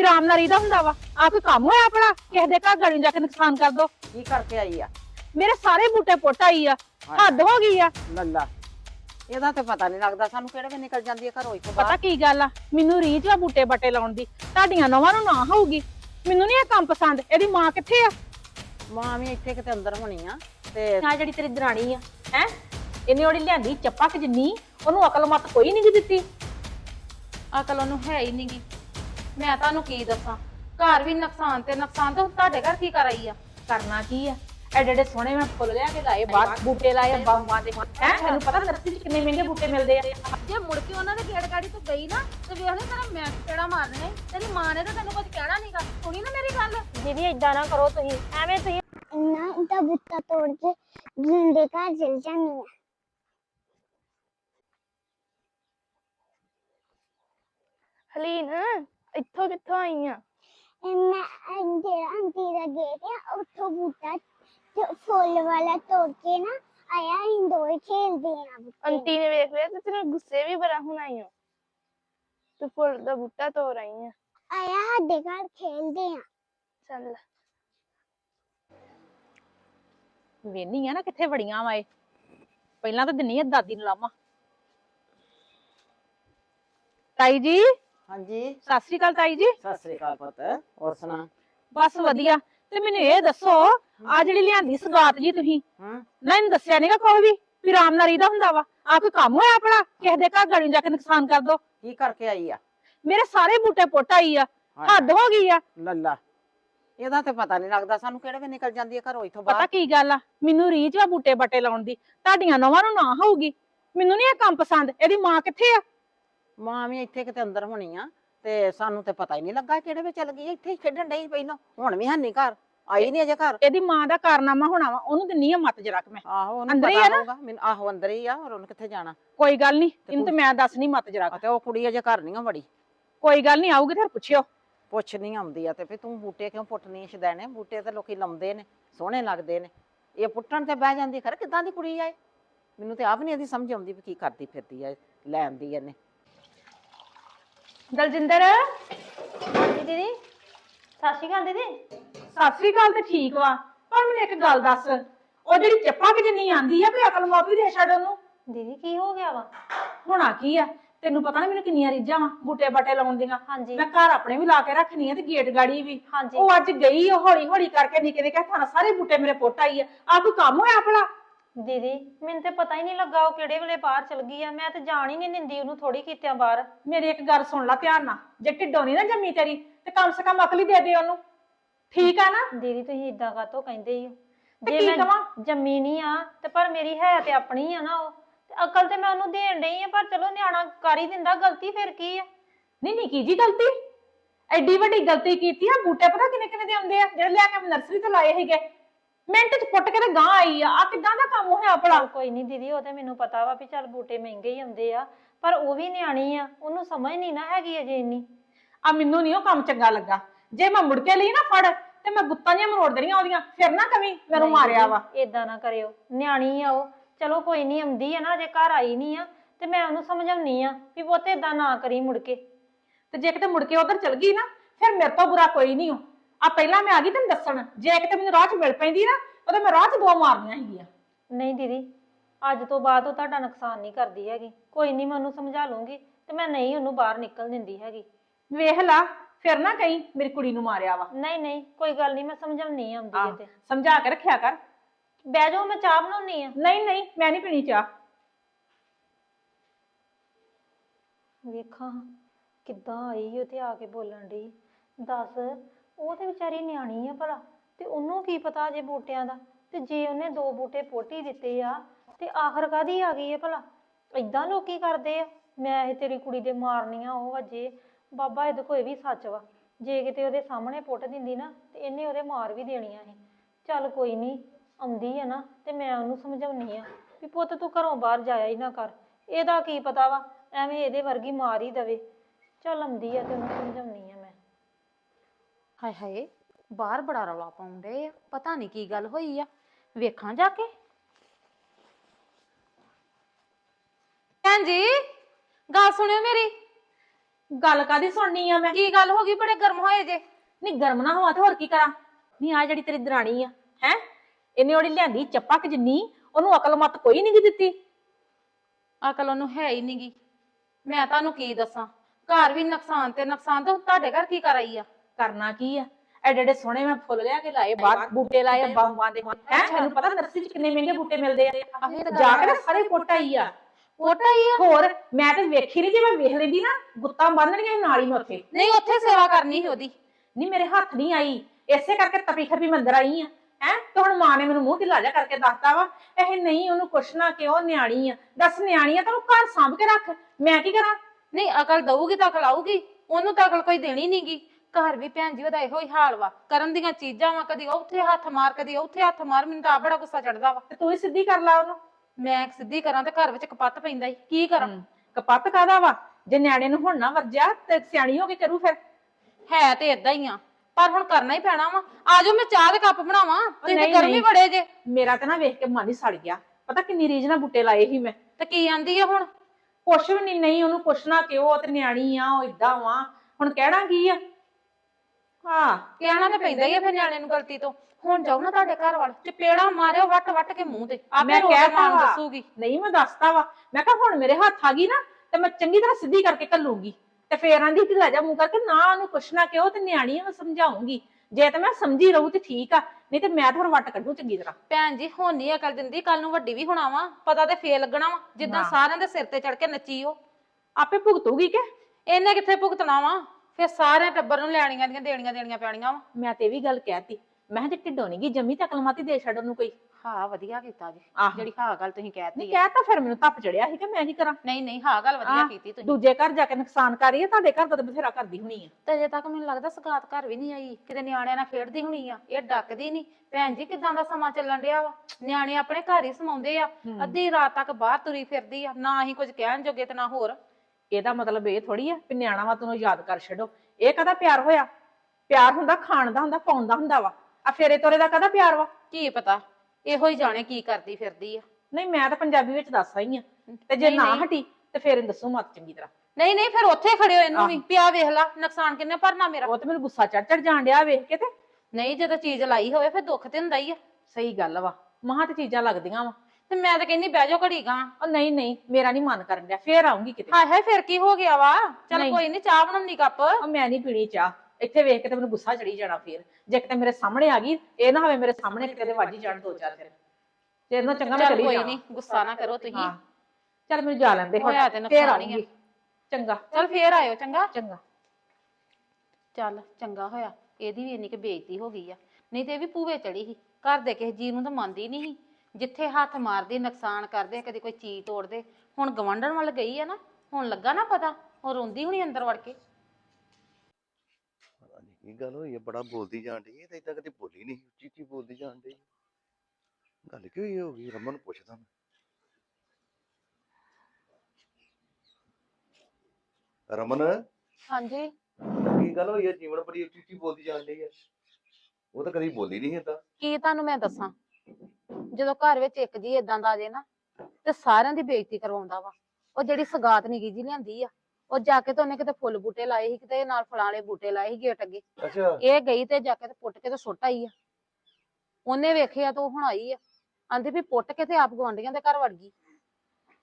ਆਰਾਮ ਨਾਲ ਰੀਦਾ ਹੁੰਦਾ ਵਾ। ਆ ਕੋਈ ਕੰਮ ਹੋਇਆ ਆਪਣਾ ਕਿਸੇ ਦੇ ਘਰ ਗਲੀ ਜਾ ਕੇ ਨੁਕਸਾਨ ਕਰ ਦੋ। ਕੀ ਕਰਕੇ ਆਈ ਆ? ਮੇਰੇ ਸਾਰੇ ਬੂਟੇ ਪੁੱਟ ਆਈ ਆ ਹੱਦ ਹੋ ਗਈ ਆ। ਲੱਲਾ ਇਹਦਾ ਤੇ ਪਤਾ ਨਹੀਂ ਲੱਗਦਾ ਸਾਨੂੰ ਕਿਹੜੇ ਵੇ ਨਿਕਲ ਜਾਂਦੀ ਹੈ ਘਰੋਂ ਇੱਥੋਂ ਪਤਾ ਕੀ ਗੱਲ ਆ ਮੈਨੂੰ ਰੀਝ ਆ ਬੂਟੇ ਬੱਟੇ ਲਾਉਣ ਦੀ ਤੁਹਾਡੀਆਂ ਨਵਾਂ ਨੂੰ ਨਾ ਹੋਊਗੀ। ਮੈਨੂੰ ਨਹੀਂ ਇਹ ਕੰਮ ਪਸੰਦ ਇਹਦੀ ਮਾਂ ਕਿੱਥੇ ਆ? ਮਾਂ ਵੀ ਇੱਥੇ ਕਿਤੇ ਅੰਦਰ ਹੋਣੀ ਆ ਤੇ ਆ ਜਿਹੜੀ ਤੇਰੀ ਦਰਾਣੀ ਆ ਹੈ? ਇਹਨੇ ਉਹਦੀ ਲਿਆਂਦੀ ਚੱਪਕ ਜਿੰਨੀ ਉਹਨੂੰ ਅਕਲ ਮਤ ਕੋਈ ਨਹੀਂ ਦਿੱਤੀ। ਅਕਲ ਉਹਨੂੰ ਹੈ ਹੀ ਨਹੀਂਗੀ ਮੈਂ ਤੁਹਾਨੂੰ ਕੀ ਦੱਸਾਂ? ਘਰ ਵੀ ਨੁਕਸਾਨ ਤੇ ਨੁਕਸਾਨ ਤੇ ਹੁਣ ਤੁਹਾਡੇ ਘਰ ਕੀ ਕਰ ਆਈ ਆ? ਕਰਨਾ ਕੀ ਆ? ਐਡੇ ਐਡੇ ਸੋਹਣੇ ਮੈਂ ਫੁੱਲ ਲਿਆ ਕੇ ਲਾਏ ਬਾਹਰ ਬੂਟੇ ਲਾਏ ਬਾਂਬਾਂ ਦੇ ਹੈ? ਤੈਨੂੰ ਪਤਾ ਨਰਸਰੀ ਚ ਕਿੰਨੇ ਮਹਿੰਗੇ ਬੂਟੇ ਮਿਲਦੇ ਆ। ਜੇ ਮੁੜ ਕੇ ਉਹਨਾਂ ਦੇ ਗੇੜ ਗਾੜੀ ਤੋਂ ਗਈ ਨਾ ਤੇ ਵੇਖ ਲੈ ਤੇਰਾ ਮੈਂ ਕਿਹੜਾ ਮਾਰਨਾ। ਤੇਰੀ ਮਾਂ ਨੇ ਤਾਂ ਤੈਨੂੰ ਕੁਝ ਕਹਿਣਾ ਨਹੀਂਗਾ ਸੁਣੀ ਨਾ ਮੇਰੀ ਗੱਲ? ਦੀਦੀ ਏਦਾਂ ਨਾ ਕਰੋ ਤੁਸੀਂ। ਐਵੇਂ ਤੁਸੀਂ ਇੰਨਾ ਇੰਦਾ ਬੁੱਤਾ ਤੋੜ ਕੇ ਜਿੰਦੇ ਘਰ ਚਲ ਜਾਂਦੀ ਆ। ਹਲੀਨ ਇੱਥੋਂ ਕਿੱਥੋਂ ਆਈ ਆ? ਮੈਂ ਆਂਟੀ ਦਾ ਗੇਟ ਆ ਉੱਥੋਂ ਬੂਟਾ ਤੇ ਫੁੱਲ ਵਾਲਾ ਤੋੜ ਕੇ ਨਾ ਆਇਆ ਦੋਵੇਂ ਖੇਲਦੇ ਆ ਆਂਟੀ ਨੇ। ਵੇਖ ਲਿਆ ਤੇ ਤੇਰੇ ਗੁੱਸੇ ਵੀ ਬੜਾ ਹੁਣ ਆਈ ਆ ਤੂੰ ਫੁੱਲ ਦਾ ਬੂਟਾ ਤੋੜ ਆਈ ਆ। ਆਇਆ ਸਾਡੇ ਘਰ ਖੇਲਦੇ ਆ। ਚੱਲ। ਵੇਨੀ ਆ ਨਾ ਕਿੱਥੇ ਵੜੀਆਂ ਵਾਏ ਪਹਿਲਾਂ ਤਾਂ ਦਿੰਨੀ ਆ ਦਾਦੀ ਨੂੰ ਲਾਵਾਂ। ਤਾਈ ਜੀ? ਹਾਂਜੀ। ਸਤਿ ਸ੍ਰੀ ਅਕਾਲ ਤਾਈ ਜੀ। ਸਤਿ ਸ੍ਰੀ ਅਕਾਲ ਪੁੱਤ ਹੋਰ ਸੁਣਾ? ਬਸ ਵਧੀਆ। ਤੇ ਮੈਨੂੰ ਇਹ ਦੱਸੋ ਆ ਜਿਹੜੀ ਲਿਆਂਦੀ ਸਗਾਤ ਜੀ ਤੁਸੀਂ ਹਾਂ। ਨਾ ਇਹਨੂੰ ਦੱਸਿਆ ਨਹੀਂਗਾ ਕੋਈ ਵੀ ਵੀ ਆਰਾਮ ਨਾਲ ਰੀਦਾ ਹੁੰਦਾ ਵਾ? ਆ ਕੋਈ ਕੰਮ ਹੋਇਆ ਆਪਣਾ ਕਿਸੇ ਦੇ ਘਰ ਗਲੀ ਜਾ ਕੇ ਨੁਕਸਾਨ ਕਰ ਦੋ। ਕੀ ਕਰਕੇ ਆਈ ਆ? ਮੇਰੇ ਸਾਰੇ ਬੂਟੇ ਪੁੱਟ ਆਈ ਆ ਹੱਦ ਹੋ ਗਈ ਆ। ਲੱਲਾ ਇਹਦਾ ਤੇ ਪਤਾ ਨਹੀਂ ਲੱਗਦਾ ਸਾਨੂੰ ਕਿਹੜੇ ਵੇ ਨਿਕਲ ਜਾਂਦੀ ਹੈ ਘਰੋਂ ਇੱਥੋਂ ਪਤਾ ਬਾਹਰ ਕੀ ਗੱਲ ਆ ਮੈਨੂੰ ਰੀਝ ਆ ਬੂਟੇ ਬੱਟੇ ਲਾਉਣ ਦੀ ਤੁਹਾਡੀਆਂ ਨਵਾਂ ਨੂੰ ਨਾ ਹੋਊਗੀ। ਮੈਨੂੰ ਨਹੀਂ ਇਹ ਕੰਮ ਪਸੰਦ ਇਹਦੀ ਮਾਂ ਕਿੱਥੇ ਆ? ਮਾਂ ਵੀ ਇੱਥੇ ਕਿਤੇ ਅੰਦਰ ਹੋਣੀ ਆ ਤੇ ਸਾਨੂੰ ਤੇ ਪਤਾ ਹੀ ਨਹੀਂ ਲੱਗਾ ਕਿਹੜੇ ਵੇ ਚਲ ਗਈ ਆ, ਇੱਥੇ ਹੀ ਖੇਡਣ ਡਈ ਪਹਿਲਾਂ। ਹੁਣ ਵੀ ਹਾਨੀ ਘਰ ਆਈ ਨਹੀਂ ਅਜੇ ਘਰ। ਇਹਦੀ ਮਾਂ ਦਾ ਕਾਰਨਾਮਾ ਹੋਣਾ ਵਾ ਉਹਨੂੰ ਦਿੰਨੀ ਆ ਮਤ ਜਰਕ ਮੈਂ। ਆਹੋ ਉਹਨੂੰ ਅੰਦਰ ਹੀ ਪਤਾ ਨਾ? ਹੋਊਗਾ ਮੈਨੂੰ ਆਹੋ ਅੰਦਰ ਹੀ ਆ ਹੋਰ ਉਹਨੇ ਕਿੱਥੇ ਜਾਣਾ? ਕੋਈ ਗੱਲ ਨਹੀਂ ਇਹਨੂੰ ਤੇ ਮੈਂ ਦੱਸਣੀ ਮਤ ਜਰਕ ਆ ਤੇ ਉਹ ਕੁੜੀ ਅਜੇ ਘਰ ਨਹੀਂ ਆ ਵੜੀ ਕੋਈ ਗੱਲ ਨਹੀਂ ਆਊਗੀ ਫਿਰ ਪੁੱਛਿਓ। ਪੁੱਛ ਨਹੀਂ ਆਉਂਦੀ ਆ ਤੇ ਫੇ ਤੂੰ ਬੂਟੇ ਕਿਉਂ ਪੁੱਟਣੀ ਛਦੈਣੇ ਬੂਟੇ ਤੇ ਲੋਕੀ ਲਾਉਂਦੇ ਨੇ ਸੋਹਣੇ ਲੱਗਦੇ ਨੇ। ਇਹ ਪੁੱਟਣ ਤੇ ਬਹਿ ਜਾਂਦੀ ਖਰ ਕਿਦਾਂ ਦੀ ਕੁੜੀ ਆ ਇਹ? ਮੈਨੂੰ ਤੇ ਆਪ ਨਹੀਂ ਇਹਦੀ ਸਮਝ ਆਉਂਦੀ ਵੀ ਕੀ ਕਰਦੀ ਫਿਰਦੀ ਆ ਲੈ ਆਂਦੀ ਇਹਨੇ। ਦਲਜਿੰਦਰ? ਹਾਂਜੀ ਦੀਦੀ। ਸਤਿ ਸ਼੍ਰੀ ਅਕਾਲ ਦੀਦੀ। ਸਤਿ ਸ੍ਰੀ ਅਕਾਲ ਤੇ ਠੀਕ ਵਾ। ਪਰ ਮੈਨੂੰ ਇੱਕ ਗੱਲ ਦੱਸ ਉਹ ਜਿਹੜੀ ਚੱਪਾ ਕਿ ਜਿੰਨੀ ਆਂਦੀ ਆ ਕੋਈ ਅਕਲ ਵੀ ਦੇ ਛੱਡ ਉਹਨੂੰ? ਦੀਦੀ ਕੀ ਹੋ ਗਿਆ ਵਾ? ਹੋਣਾ ਕੀ ਆ? ਤੈਨੂੰ ਪਤਾ ਨਾ ਮੈਨੂੰ ਕਿੰਨੀਆਂ ਰੀਝਾਂ ਵਾ ਬੂਟੇ ਬਾਟੇ ਲਾਉਣ ਦੀਆਂ। ਹਾਂਜੀ। ਮੈਂ ਘਰ ਆਪਣੇ ਵੀ ਲਾ ਕੇ ਰੱਖਣੀ ਆ ਤੇ ਗੇਟ ਗਾੜੀ ਵੀ। ਹਾਂਜੀ। ਉਹ ਅੱਜ ਗਈ ਉਹ ਹੌਲੀ ਹੌਲੀ ਕਰਕੇ ਨਿੱਕੇ ਨਿੱਕੇ ਹੱਥਾਂ ਨਾਲ ਸਾਰੇ ਬੂਟੇ ਮੇਰੇ ਪੁੱਟ ਆਈ ਆ। ਆ ਕੋਈ ਕੰਮ ਹੋਇਆ ਆਪਣਾ ਦੀਦੀ ਮੈਨੂੰ ਤੇ ਪਤਾ ਹੀ ਨਹੀਂ ਲੱਗਾ ਉਹ ਕਿਹੜੇ ਵੇਲੇ ਬਾਹਰ ਚਲ ਗਈ ਆ। ਮੈਂ ਤੇ ਜਾਣ ਹੀ ਨਹੀਂ ਦਿੰਦੀ ਉਹਨੂੰ ਥੋੜੀ ਕੀਤਿਆਂ ਬਾਹਰ। ਮੇਰੀ ਇੱਕ ਗੱਲ ਸੁਣ ਲੈ ਧਿਆਨ ਨਾਲ। ਜੇ ਢਿੱਡੋਂ ਨੀ ਨਾ ਜੰਮੀ ਤੇਰੀ ਤੇ ਕਮ ਸੇ ਕਮ ਅਕਲ ਹੀ ਦੇ ਦੇ ਉਹਨੂੰ। ਠੀਕ ਆ ਨਾ? ਦੀਦੀ ਤੁਸੀਂ ਇਦਾਂ ਕਾਤੋਂ ਕਹਿੰਦੇ ਹੀ ਹੋ? ਤੇ ਜੇ ਕੀ ਮੈਂ ਕਵਾਂ? ਜੰਮੀ ਨਹੀਂ ਆ ਤੇ ਪਰ ਮੇਰੀ ਹੈ ਤੇ ਆਪਣੀ ਆ ਨਾ ਉਹ। ਤੇ ਅਕਲ ਤੇ ਮੈਂ ਉਹਨੂੰ ਦੇਣ ਡਈ ਆ ਪਰ ਚਲੋ ਨਿਆਣਾ ਕਰ ਹੀ ਦਿੰਦਾ ਗਲਤੀ ਫਿਰ ਕੀ ਆ? ਨਹੀਂ ਨਿੱਕੀ ਜੀ ਗਲਤੀ? ਐਡੀ ਵੱਡੀ ਗਲਤੀ ਕੀਤੀ ਆ ਬੂਟੇ ਪਤਾ ਕਿੰਨੇ ਕਿੰਨੇ ਦੇ ਆਉਂਦੇ ਆ ਜਿਹੜੇ ਲੈ ਕੇ ਨਰਸਰੀ ਤੋਂ ਲਾਏ ਸੀਗੇ। ਮਿੰਟ ਚ ਪੁੱਟ ਕੇ ਤੇ ਗਾਂ ਆਈ ਆ। ਆ ਕਿਦਾਂ ਦਾ ਕੰਮ ਹੋਇਆ ਚੱਲ ਕੋਈ ਨਹੀਂ ਦੀਦੀ ਉਹ ਤੇ ਮੈਨੂੰ ਪਤਾ ਵਾ ਵੀ ਚੱਲ ਬੂਟੇ ਮਹਿੰਗੇ ਹੀ ਆਉਂਦੇ ਆ ਪਰ ਉਹ ਵੀ ਨਿਆਣੀ ਆ ਉਹਨੂੰ ਸਮਝ ਨਹੀਂ ਨਾ ਹੈਗੀ ਅਜੇ ਇੰਨੀ। ਆ ਮੈਨੂੰ ਨਹੀਂ ਉਹ ਕੰਮ ਚੰਗਾ ਲੱਗਾ। ਜੇ ਮੈਂ ਮੁੜ ਕੇ ਲਈ ਨਾ ਫੜ ਤੇ ਮੈਂ ਗੁੱਤਾਂ ਜਿਹੀਆਂ ਮਰੋੜ ਦੇਣੀਆਂ ਉਹਦੀਆਂ ਫਿਰ ਨਾ ਕਵੀ ਮੈਨੂੰ ਮਾਰਿਆ ਵਾ। ਇਦਾਂ ਨਾ ਕਰਿਓ। ਨਿਆਣੀ ਆ ਉਹ। ਚਲੋ ਕੋਈ ਨਹੀਂ ਆਉਂਦੀ ਆ ਨਾ ਜੇ ਘਰ ਆਈ ਨਹੀਂ ਆ ਤੇ ਮੈਂ ਉਹਨੂੰ ਸਮਝਾਉਣੀ ਆ ਵੀ ਪੁੱਤ ਇਦਾਂ ਨਾ ਕਰੀ ਮੁੜ ਕੇ। ਤੇ ਜੇ ਕਿਤੇ ਮੁੜ ਕੇ ਉਧਰ ਚਲ ਗਈ ਨਾ ਫਿਰ ਮੇਰੇ ਤੋਂ ਬੁਰਾ ਕੋਈ ਨਹੀਂ ਹੋ ਆ ਪਹਿਲਾਂ ਮੈਂ ਆ ਗਈ ਤੈਨੂੰ ਦੱਸਣ ਜੇ ਕਿਤੇ ਮੈਨੂੰ ਰਾਹ 'ਚ ਮਿਲ ਪੈਂਦੀ ਨਾ ਉਹਦੇ ਮੈਂ ਰਾਹ 'ਚ ਦੋ ਮਾਰਨੀਆਂ ਸੀਗੀਆਂ। ਨਹੀਂ ਦੀਦੀ ਅੱਜ ਤੋਂ ਬਾਅਦ ਉਹ ਤੁਹਾਡਾ ਨੁਕਸਾਨ ਨਹੀਂ ਕਰਦੀ ਹੈਗੀ। ਕੋਈ ਨਹੀਂ ਮੈਂ ਉਹਨੂੰ ਸਮਝਾ ਲੂੰਗੀ ਤੇ ਮੈਂ ਨਹੀਂ ਉਹਨੂੰ ਬਾਹਰ ਨਿਕਲ ਦਿੰਦੀ ਹੈਗੀ। ਵੇਖ ਲਾ ਫਿਰ ਨਾ ਕਹੀਂ ਮੇਰੀ ਕੁੜੀ ਨੂੰ ਮਾਰਿਆ ਵਾ। ਨਹੀਂ ਨਹੀਂ ਕੋਈ ਗੱਲ ਨਹੀਂ ਮੈਂ ਸਮਝਾਉਣੀ ਆਉਂਦੀ ਹੈ ਆਹ, ਤੇ। ਸਮਝਾ ਕੇ ਰੱਖਿਆ ਕਰ। ਬਹਿ ਜਾਓ ਮੈਂ ਚਾਹ ਬਣਾਉਣੀ ਆ। ਨਹੀਂ ਨਹੀਂ ਮੈਂ ਨਹੀਂ ਪੀਣੀ ਚਾਹ। ਵੇਖਾਂ ਕਿੱਦਾਂ ਆਈ ਉਹ ਤੇ ਆ ਕੇ ਬੋਲਣ ਡਈ। ਦੱਸ ਉਹ ਤੇ ਵਿਚਾਰੀ ਨਿਆਣੀ ਆ ਭਲਾ। ਤੇ ਉਹਨੂੰ ਕੀ ਪਤਾ ਜੇ ਬੂਟਿਆਂ ਦਾ? ਤੇ ਜੇ ਉਹਨੇ ਦੋ ਬੂਟੇ ਪੋਟੀ ਦਿੱਤੇ ਆ, ਤੇ ਆਖਰ ਕਾਦੀ ਆ ਗਈ ਹੈ ਭਲਾ? ਏਦਾਂ ਲੋਕੀ ਕਰਦੇ ਆ। ਮੈਂ ਇਹ ਤੇਰੀ ਕੁੜੀ ਦੇ ਮਾਰਨੀਆਂ ਉਹ ਵਜੇ। ਬਾਬਾ ਇਹਦੇ ਕੋਈ ਵੀ ਸੱਚ ਵਾ। ਜੇ ਕਿਤੇ ਉਹਦੇ ਸਾਹਮਣੇ ਪੁੱਟ ਦਿੰਦੀ ਨਾ, ਤੇ ਇਹਨੇ ਉਹਦੇ ਮਾਰ ਵੀ ਦੇਣੀਆਂ ਸੀ। ਚੱਲ ਕੋਈ ਨਹੀਂ ਆਉਂਦੀ ਆ ਨਾ, ਤੇ ਮੈਂ ਉਹਨੂੰ ਸਮਝਾਉਣੀ ਆ ਵੀ ਪੁੱਤ ਤੂੰ ਘਰੋਂ ਬਾਹਰ ਜਾਇਆ ਹੀ ਨਾ ਕਰ। ਇਹਦਾ ਕੀ ਪਤਾ ਵਾ? ਐਵੇਂ ਇਹਦੇ ਵਰਗੀ ਮਾਰ ਹੀ ਦਵੇ। ਚੱਲ ਆਉਂਦੀ ਆ ਤੇ ਉਹਨੂੰ ਸਮਝਾਉਣੀ ਆ। ਹਾਏ ਹਾਏ ਬਾਹਰ ਬੜਾ ਰੌਲਾ ਪਾਉਂਦੇ ਆ ਪਤਾ ਨਹੀਂ ਕੀ ਗੱਲ ਹੋਈ ਆ। ਵੇਖਾਂ ਜਾ ਕੇ। ਭੈਣ ਜੀ ਗੱਲ ਸੁਣਿਓ ਮੇਰੀ। ਗੱਲ ਕਾਦੀ ਸੁਣਨੀ ਆ ਮੈਂ? ਕੀ ਗੱਲ ਹੋ ਗਈ ਬੜੇ ਗਰਮ ਹੋਏ ਜੇ? ਨਹੀਂ ਗਰਮ ਨਾ ਹੋਵਾਂ ਤੇ ਹੋਰ ਕੀ ਕਰਾਂ? ਨਹੀਂ ਆ ਜਿਹੜੀ ਤੇਰੀ ਦਰਾਣੀ ਆ ਹੈ? ਇਹਨੇ ਉਹਦੀ ਲਿਆਂਦੀ ਚੱਪਕ ਜਿੰਨੀ ਉਹਨੂੰ ਅਕਲ ਮਤ ਕੋਈ ਨਹੀਂ ਦਿੱਤੀ। ਅਕਲ ਉਹਨੂੰ ਹੈ ਹੀ ਨਹੀਂਗੀ ਮੈਂ ਤੁਹਾਨੂੰ ਕੀ ਦੱਸਾਂ? ਘਰ ਵੀ ਨੁਕਸਾਨ ਤੇ ਨੁਕਸਾਨ ਤੇ ਤੁਹਾਡੇ ਘਰ ਕੀ ਕਰਾਈ ਆ? ਕਰਨਾ ਕੀ ਆ? ਐਡੇ ਐਡੇ ਸੋਹਣੇ ਮੈਂ ਫੁੱਲ ਲਿਆ ਕੇ ਲਾਏ ਬਾਹਰ ਬੂਟੇ ਲਾਏ ਬੰਬਾਂ ਦੇ। ਹੈ? ਤੈਨੂੰ ਪਤਾ ਨਰਸਰੀ ਚ ਕਿੰਨੇ ਮਹਿੰਗੇ ਬੂਟੇ ਮਿਲਦੇ ਆ। ਜਾ ਕੇ ਨਾ ਸਾਰੇ ਪੁੱਟ ਆਈ ਆ। ਪੋਟਾ ਹੀ ਆ। ਹੋਰ ਮੈਂ ਤੇ ਵੇਖੀ ਨਹੀਂ ਜੇ ਮੈਂ ਵੇਖ ਲੈਂਦੀ ਨਾ ਗੁੱਤਾਂ ਬੰਨਣੀਆਂ ਨਾਲ ਹੀ ਮੈਂ ਉੱਥੇ। ਨਹੀਂ ਉੱਥੇ ਸੇਵਾ ਕਰਨੀ ਸੀ ਉਹਦੀ। ਨਹੀਂ ਮੇਰੇ ਹੱਥ ਨਹੀਂ ਆਈ। ਇਸੇ ਕਰਕੇ ਤਪੀ ਖਰਬੀ ਮੰਦਰ ਆਈ ਆ। ਹੈ? ਤੇ ਹੁਣ ਮਾਂ ਨੇ ਮੈਨੂੰ ਮੂੰਹ ਢਿੱਲਾ ਜਾ ਕਰਕੇ ਦੱਸਤਾ ਵਾ ਇਹ ਨਹੀਂ ਉਹਨੂੰ ਕੁਛ ਨਾ ਕਿ ਉਹ ਨਿਆਣੀ ਆ। ਦੱਸ ਨਿਆਣੀ ਆ ਤੈਨੂੰ ਘਰ ਸਾਂਭ ਕੇ ਰੱਖ। ਮੈਂ ਕੀ ਕਰਾਂ? ਨਹੀਂ ਅਕਲ ਦਊਗੀ ਤਾਂ ਅਕਲ ਆਊਗੀ। ਉਹਨੂੰ ਤਾਂ ਅਕਲ ਕੋਈ ਦੇਣੀ ਨਹੀਂਗੀ ਘਰ ਵੀ ਭੈਣ ਜੀ ਉਹਦਾ ਇਹੋ ਹੀ ਹਾਲ ਵਾ। ਕਰਨ ਦੀਆਂ ਚੀਜ਼ਾਂ ਵਾ ਕਦੀ ਉੱਥੇ ਹੱਥ ਮਾਰ ਕਦੀ ਉੱਥੇ ਹੱਥ ਮਾਰ ਮੈਨੂੰ ਤਾਂ ਆਪ ਬੜਾ ਗੁੱਸਾ ਚੜਦਾ ਵਾ। ਤੇ ਤੂੰ ਹੀ ਸਿੱਧੀ ਕਰ ਲਾ ਉਹਨੂੰ। ਮੈਂ ਸਿੱਧੀ ਕਰਾਂ ਤੇ ਘਰ ਵਿੱਚ ਕਪੱਤ ਪੈਂਦਾ ਈ। ਕੀ ਕਰਾਂ? ਕਪੱਤ ਕਾਦਾ ਵਾ? ਜੇ ਨਿਆਣੇ ਨੂੰ ਹੁਣ ਨਾ ਵਰਜਿਆ ਤੇ ਸਿਆਣੀ ਹੋ ਕੇ ਕਰੂ ਫਿਰ। ਹੈ ਤੇ ਇਦਾਂ ਹੀ ਆ ਪਰ ਹੁਣ ਕਰਨਾ ਹੀ ਪੈਣਾ ਵਾ। ਆਜੋ ਮੈਂ ਚਾਹ ਦੇ ਕੱਪ ਬਣਾਵਾਂ। ਤੇ ਨਹੀਂ, ਗਰਮੀ ਨਹੀਂ। ਬੜੇ ਜੇ। ਮੇਰਾ ਤਾਂ ਨਾ ਵੇਖ ਕੇ ਮਨ ਹੀ ਸੜ ਗਿਆ। ਪਤਾ ਕਿੰਨੀ ਰੀਝ ਨਾਲ ਬੂਟੇ ਲਾਏ ਸੀ ਮੈਂ। ਤੇ ਕੀ ਆਂਦੀ ਆ ਹੁਣ? ਕੁਛ ਵੀ ਨਹੀਂ ਨਹੀਂ ਉਹਨੂੰ ਪੁੱਛਣਾ ਕਿ ਉਹ ਤੇ ਨਿਆਣੀ ਆ ਉਹ ਇਦਾਂ ਵਾ। ਹੁਣ ਕਹਿਣਾ ਕੀ ਆ? ਹਾਂ। ਕਹਿਣਾ ਤਾਂ ਪੈਂਦਾ ਹੀ ਆ ਫਿਰ ਨਿਆਣੇ ਨੂੰ ਗਲਤੀ ਤੋਂ। ਹੁਣ ਜਾਓ ਨਾ ਤੁਹਾਡੇ ਘਰ ਵਾਲ ਚਪੇੜਾ ਮਾਰਿਓ ਵੱਟ ਵੱਟ ਕੇ ਮੂੰਹ ਤੇ ਆਪੇ ਮੈਂ ਰੋਜ਼ ਕਹਿਤਾ ਮਾਂ ਵਾ। ਦੱਸੂਗੀ। ਨਹੀਂ ਮੈਂ ਦੱਸਤਾ ਵਾ। ਮੈਂ ਕਿਹਾ ਹੁਣ ਮੇਰੇ ਹੱਥ ਆ ਗਈ ਨਾ ਤੇ ਮੈਂ ਚੰਗੀ ਤਰ੍ਹਾਂ ਸਿੱਧੀ ਕਰਕੇ ਘੱਲੂਗੀ। ਤੇ ਫੇਰ ਆਂਦੀ ਢਿੱਲਾ ਜਾ ਮੂੰਹ ਕਰਕੇ ਨਾ ਉਹਨੂੰ ਪੁੱਛਣਾ ਕਿ ਉਹ ਤੇ ਨਿਆਣੀ ਆ ਮੈਂ ਸਮਝਾਉਂਗੀ। ਜੇ ਤੇ ਮੈਂ ਸਮਝੀ ਰਹੂ ਤੇ ਠੀਕ ਆ ਨਹੀਂ ਤੇ ਮੈਂ ਤਾਂ ਫਿਰ ਵੱਟ ਕੱਢੂ ਚੰਗੀ ਤਰ੍ਹਾਂ। ਭੈਣ ਜੀ ਹੁਣ ਨਹੀਂ ਅਕਲ ਦਿੰਦੀ ਕੱਲ ਨੂੰ ਵੱਡੀ ਵੀ ਹੋਣਾ ਵਾ ਪਤਾ ਤੇ ਫੇਰ ਲੱਗਣਾ ਵਾ ਜਿੱਦਾਂ ਨਾ। ਸਾਰਿਆਂ ਦੇ ਸਿਰ ਤੇ ਚੜ ਕੇ ਨੱਚੀ ਉਹ। ਆਪੇ ਭੁਗਤੂਗੀ ਕਿ? ਇਹਨੇ ਕਿੱਥੇ ਭੁਗਤਣਾ ਵਾ? ਫਿਰ ਸਾਰੇ ਟੱਬਰ ਨੂੰ ਲੈਣੀਆਂ ਦੀਆਂ ਦੇਣੀਆਂ ਦੇਣੀਆਂ ਪੈਣੀਆਂ ਵਾ। ਮੈਂ ਤੇ ਇਹ ਵੀ ਗੱਲ ਕਹਿਤੀ। ਮੈਂ ਕਿਹਾ ਜੇ ਢਿੱਡੋਂ ਨੀ ਗਈ ਜੰਮੀ ਤਾਂ ਅਕਲਮਾਤੀ ਦੇ ਛੱਡ ਉਹਨੂੰ ਕੋਈ। ਹਾਂ ਵਧੀਆ ਕੀਤਾ ਜੀ। ਆਹੋ। ਜਿਹੜੀ ਹਾਂ ਗੱਲ ਤੁਸੀਂ ਨਹੀਂ ਕਹਿਤੀ ਆ। ਕਹਿ ਤਾਂ ਫਿਰ ਮੈਨੂੰ ਧੱਪ ਚੜਿਆ ਸੀ ਕਿ ਮੈਂ ਕੀ ਕਰਾਂ? ਨਹੀਂ ਨਹੀਂ ਹਾਂ ਗੱਲ ਵਧੀਆ ਆਹ, ਕੀਤੀ ਤੁਸੀਂ। ਦੂਜੇ ਘਰ ਜਾ ਕੇ ਨੁਕਸਾਨ ਕਰ ਰਹੀ ਹੈ ਤੁਹਾਡੇ ਘਰ ਦਾ ਤਾਂ ਬਥੇਰਾ ਕਰਦੀ ਹੋਣੀ ਆ। ਤੇ ਅਜੇ ਤੱਕ ਮੈਨੂੰ ਲੱਗਦਾ ਸਗਾਤ ਘਰ ਵੀ ਨਹੀਂ ਆਈ। ਕਿਤੇ ਨਿਆਣਿਆਂ ਨਾਲ ਖੇਡਦੀ ਹੋਣੀ ਆ। ਇਹ ਡੱਕਦੀ ਨਹੀਂ। ਭੈਣ ਜੀ ਕਿਦਾਂ ਦਾ ਸਮਾਂ ਚੱਲਣ ਡਿਆ ਵਾ? ਨਿਆਣੇ ਆਪਣੇ ਘਰ ਹੀ ਸਮਾਉਂਦੇ ਆ। ਅੱਧੀ ਰਾਤ ਤੱਕ ਬਾਹਰ ਤੁਰੀ ਫਿਰਦੀ ਆ। ਨਾ ਹੀ ਕੁਝ ਕਹਿਣ ਜੋਗੇ ਤੇ ਨਾ ਹੋਰ। ਇਹਦਾ ਮਤਲਬ ਇਹ ਥੋੜੀ ਆ ਵੀ ਨਿਆਣਾ ਵਾ ਤੈਨੂੰ ਯਾਦ ਕਰ ਛੱਡੋ। ਇਹ ਕਦਾ ਪਿਆਰ ਹੋਇਆ? ਪਿਆਰ ਹੁੰਦਾ ਖਾਣ ਦਾ ਹੁੰਦਾ ਪਾਉਣ ਦਾ ਹੁੰਦਾ ਵਾ। ਆ ਫੇਰੇ ਤੋਰੇ ਦਾ ਕਦਾ ਪਿਆਰ ਵਾ? ਕੀ ਪਤਾ? ਇਹੋ ਹੀ ਜਾਣੇ ਕੀ ਕਰਦੀ ਫਿਰਦੀ ਆ। ਨਹੀਂ ਮੈਂ ਤਾਂ ਪੰਜਾਬੀ ਵਿੱਚ ਦੱਸ ਆਈ ਆ। ਤੇ ਜੇ ਨਹੀਂ, ਨਾ ਨਹੀਂ। ਹਟੀ ਤੇ ਫੇਰ ਇਹਨੂੰ ਦੱਸੂ ਮਤ ਚੰਗੀ ਤਰ੍ਹਾਂ। ਨਹੀਂ ਨਹੀਂ ਫਿਰ ਉੱਥੇ ਖੜਿਓ ਇਹਨੂੰ ਵੀ। ਪਿਆ ਵੇਖ ਲਾ ਨੁਕਸਾਨ ਕਿੰਨੇ ਭਰਨਾ ਮੇਰਾ। ਉਹ ਤੇ ਮੈਨੂੰ ਗੁੱਸਾ ਚੜ ਚੜ ਜਾਣ ਡਿਆ ਵੇਖ ਕੇ ਤੇ। ਨਹੀਂ ਜਦੋਂ ਚੀਜ਼ ਲਾਈ ਹੋਵੇ ਫਿਰ ਦੁੱਖ ਤੇ ਹੁੰਦਾ ਹੀ ਆ। ਸਹੀ ਗੱਲ ਵਾ। ਮਹਾਂ ਤੇ ਚੀਜ਼ਾਂ ਲੱਗਦੀਆਂ ਵਾ। ਤੇ ਮੈਂ ਤਾਂ ਕਹਿੰਦੀ ਬਹਿ ਜਾਓ ਘੜੀ ਗਾਂ ਉਹ ਨਹੀਂ ਨਹੀਂ ਮੇਰਾ ਨਹੀਂ ਮਨ ਕਰਨ ਡਿਆ ਫੇਰ ਆਉਂਗੀ ਕਿਤੇ। ਹਾਏ ਹਾਏ ਫਿਰ ਕੀ ਹੋ ਗਿਆ ਵਾ? ਚੱਲ ਨਹੀਂ। ਕੋਈ ਨਹੀਂ ਚਾਹ ਬਣਾਉਣੀ ਕੱਪ। ਉਹ ਮੈਂ ਨਹੀਂ ਪੀਣੀ ਚਾਹ। ਇੱਥੇ ਵੇਖ ਕੇ ਤੇ ਮੈਨੂੰ ਗੁੱਸਾ ਚੜੀ ਜਾਣਾ ਫੇਰ। ਜੇ ਕਿਤੇ ਮੇਰੇ ਸਾਹਮਣੇ ਆ ਗਈ ਇਹ ਨਾ ਹੋਵੇ ਮੇਰੇ ਸਾਹਮਣੇ ਕਿਤੇ ਦੇ ਵੱਜ ਹੀ ਜਾਣ ਦੋ ਚਾਰ ਦਿਨ ਤੇ ਇਹਨਾਂ ਚੰਗਾ ਮੈਂ ਚੱਲ ਚਲੀ ਕੋਈ ਜਾਵਾਂ। ਨਹੀਂ ਗੁੱਸਾ ਨਾ ਕਰੋ ਤੁਸੀਂ। ਹਾਂ। ਚੱਲ ਮੈਨੂੰ ਜਾ ਲੈਂਦੇ ਹੋਇਆ ਤੇ ਫੇਰ ਨੁਕਸਾਨ ਹੀ ਆ। ਆਉਂਗੀ। ਚੰਗਾ। ਚੱਲ ਫੇਰ ਆਇਓ ਚੰਗਾ। ਚੰਗਾ। ਚੱਲ ਚੰਗਾ ਹੋਇਆ। ਇਹਦੀ ਵੀ ਇੰਨੀ ਕਿ ਬੇਇੱਜ਼ਤੀ ਹੋ ਗਈ ਆ। ਨਹੀਂ ਤੇ ਇਹ ਵੀ ਭੂਵੇ ਚੜੀ ਸੀ। ਘਰ ਦੇ ਕਿਸੇ ਜੀ ਨੂੰ ਤਾਂ ਮੰਨਦੀ ਨਹੀਂ ਸੀ। ਜਿੱਥੇ ਹੱਥ ਮਾਰਦੀ ਨੁਕਸਾਨ ਕਰਦੇ ਕਦੇ ਕੋਈ ਚੀਜ਼ ਤੋੜਦੇ ਹੁਣ ਗਵੰਡਣ ਵੱਲ ਗਈ ਆ ਨਾ ਹੁਣ ਲੱਗਾ ਨਾ ਪਤਾ ਉਹ ਰੋਂਦੀ ਹੁਣੀ ਅੰਦਰ ਵੜ ਕੇ। ਪਤਾ ਕੀ ਗੱਲ ਹੋਈ ਹੈ ਬੜਾ ਬੋਲਦੀ ਜਾਣ ਡਈ ਹੈ ਤੇ ਇਦਾਂ ਕਦੇ ਬੋਲੀ ਨਹੀਂ ਉੱਚੀ ਉੱਚੀ ਬੋਲਦੀ ਜਾਣ ਡਈ ਗੱਲ ਕਿਉਂ ਹੋਈ ਹੋਗੀ ਰਮਨ ਨੂੰ ਪੁੱਛਦਾ ਮੈਂ। ਰਮਨ? ਹਾਂਜੀ। ਕੀ ਗੱਲ ਹੋਈ ਹੈ ਜੀਵਨ ਬੜੀ ਉੱਚੀ ਉੱਚੀ ਬੋਲਦੀ ਜਾਣ ਡਈ ਹੈ ਉਹ ਤਾਂ ਕਦੀ ਬੋਲੀ ਨਹੀਂ ਏਦਾਂ। ਕੀ ਤੁਹਾਨੂੰ ਮੈਂ ਦੱਸਾਂ? ਜਦੋਂ ਘਰ ਵਿੱਚ ਇੱਕ ਜੀ ਇਦਾਂ ਦਾ ਆ ਜੇ ਨਾ ਤੇ ਸਾਰਿਆਂ ਦੀ ਬੇਇੱਜ਼ਤੀ ਕਰਵਾਉਂਦਾ ਵਾ। ਉਹ ਜਿਹੜੀ ਸਗਾਤ ਨਿੱਕੀ ਜੀ ਲਿਆਂਦੀ ਆ ਉਹ ਜਾ ਕੇ ਤਾਂ ਉਹਨੇ ਕਿਤੇ ਫੁੱਲ ਬੂਟੇ ਲਾਏ ਸੀ ਕਿਤੇ ਨਾਲ ਫਲਾਂ ਵਾਲੇ ਬੂਟੇ ਲਾਏ ਸੀ ਗੇਟ ਅੱਗੇ। ਅੱਛਾ। ਇਹ ਗਈ ਤੇ ਜਾ ਕੇ ਤੇ ਪੁੱਟ ਕੇ ਤੇ ਸੁੱਟ ਆਈ ਆ। ਉਹਨੇ ਵੇਖਿਆ ਤਾਂ ਉਹ ਹੁਣ ਆਈ ਆ। ਆਂਦੀ ਵੀ ਪੁੱਟ ਕੇ ਤੇ ਆਪ ਗਵਾਂਢੀਆਂ ਦੇ ਘਰ ਵੜ ਗਈ।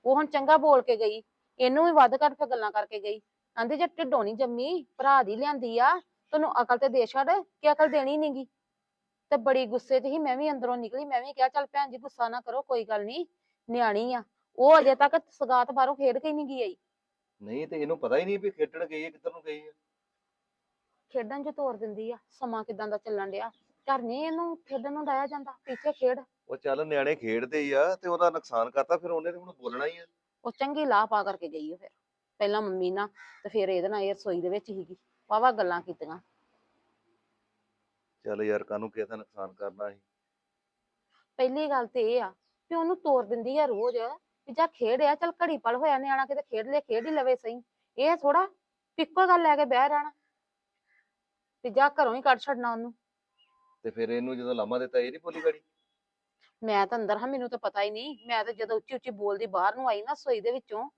ਉਹ ਹੁਣ ਚੰਗਾ ਬੋਲ ਕੇ ਗਈ। ਇਹਨੂੰ ਵੀ ਵੱਧ ਘੱਟ ਫਿਰ ਗੱਲਾਂ ਕਰਕੇ ਗਈ। ਆਂਦੀ ਜੇ ਢਿੱਡੋਂ ਨੀ ਜੰਮੀ ਭਰਾ ਦੀ ਲਿਆਂਦੀ ਆ ਤੈਨੂੰ ਅਕਲ ਤੇ ਦੇ ਛੱਡ ਕਿ ਅਕਲ ਦੇਣੀ ਨੀਗੀ? ਤੇ ਬੜੀ ਗੁੱਸੇ 'ਚ ਹੀ ਮੈਂ ਵੀ ਅੰਦਰੋਂ ਨਿਕਲੀ ਮੈਂ ਵੀ ਕਿਹਾ ਚੱਲ ਭੈਣ ਜੀ ਗੁੱਸਾ ਨਾ ਕਰੋ ਕੋਈ ਗੱਲ ਨਹੀਂ ਨਿਆਣੀ ਆ। ਉਹ ਅਜੇ ਤੱਕ ਸਗਾਤ ਬਾਹਰੋਂ ਖੇਡ ਕੇ ਹੀ ਨਹੀਂ ਗਈ ਆਈ। ਨਹੀਂ ਤੇ ਇਹਨੂੰ ਪਤਾ ਹੀ ਨਹੀਂ ਵੀ ਖੇਡਣ ਗਈ ਹੈ ਕਿੱਧਰ ਨੂੰ ਗਈ ਹੈ ਖੇਡਣ 'ਚ ਤੋਰ ਦਿੰਦੀ ਆ ਸਮਾਂ ਕਿਦਾਂ ਦਾ ਚੱਲਣ ਡਿਆ। ਘਰ ਨਹੀਂ ਇਹਨੂੰ ਖੇਡਣ ਨੂੰ ਡਾਇਆ ਜਾਂਦਾ ਪਿੱਛੇ ਖੇਡ। ਉਹ ਚੱਲ ਨਿਆਣੇ ਖੇਡਦੇ ਹੀ ਆ ਤੇ ਉਹਦਾ ਨੁਕਸਾਨ ਕਰਤਾ ਫਿਰ ਉਹਨੇ ਤੇ ਹੁਣ ਬੋਲਣਾ ਹੀ ਆ। ਉਹ ਚੰਗੀ ਲਾਹ ਪਾ ਕਰਕੇ ਗਈ ਉਹ ਫਿਰ। ਪਹਿਲਾਂ ਮੰਮੀ ਨਾਲ ਤੇ ਫਿਰ ਇਹਦੇ ਨਾਲ ਇਹ ਰਸੋਈ ਦੇ ਵਿੱਚ ਹੀਗੀ ਵਾਵਾ ਗੱਲਾਂ ਕੀਤੀਆਂ। ਚੱਲ ਯਾਰ ਕਾਹਨੂੰ ਕਿਸੇ ਦਾ ਨੁਕਸਾਨ ਕਰਨਾ ਸੀ ਪਹਿਲੀ ਗੱਲ ਤੇ ਇਹ ਆ ਵੀ ਉਹਨੂੰ ਤੋਰ ਦਿੰਦੀ ਆ ਰੋਜ਼ ਵੀ ਜਾ ਖੇਡ ਆ ਚੱਲ ਘੜੀ ਪਲ ਹੋਇਆ ਨਿਆਣਾ ਕਿਤੇ ਖੇਡ ਲੈ ਖੇਡ ਹੀ ਲਵੇ ਸਹੀ। ਇਹ ਥੋੜਾ ਪਿੱਕੋ ਗੱਲ ਲੈ ਕੇ ਬਹਿ ਰਹਿਣਾ ਤੇ ਜਾ ਘਰੋਂ ਹੀ ਕੱਢ ਛੱਡਣਾ ਉਹਨੂੰ। ਤੇ ਫਿਰ ਇਹਨੂੰ ਜਦੋਂ ਲਾਮਾ ਦਿੱਤਾ ਇਹ ਨਹੀਂ ਬੋਲੀ ਗਾੜੀ ਮੈਂ ਤਾਂ ਅੰਦਰ ਹਾਂ ਮੈਨੂੰ ਤਾਂ ਪਤਾ ਹੀ ਨਹੀਂ। ਮੈਂ ਤਾਂ ਜਦੋਂ ਉੱਚੀ ਉੱਚੀ ਬੋਲਦੀ ਬਾਹਰ ਨੂੰ ਆਈ ਨਾ ਸੋਈ ਦੇ ਵਿੱਚੋਂ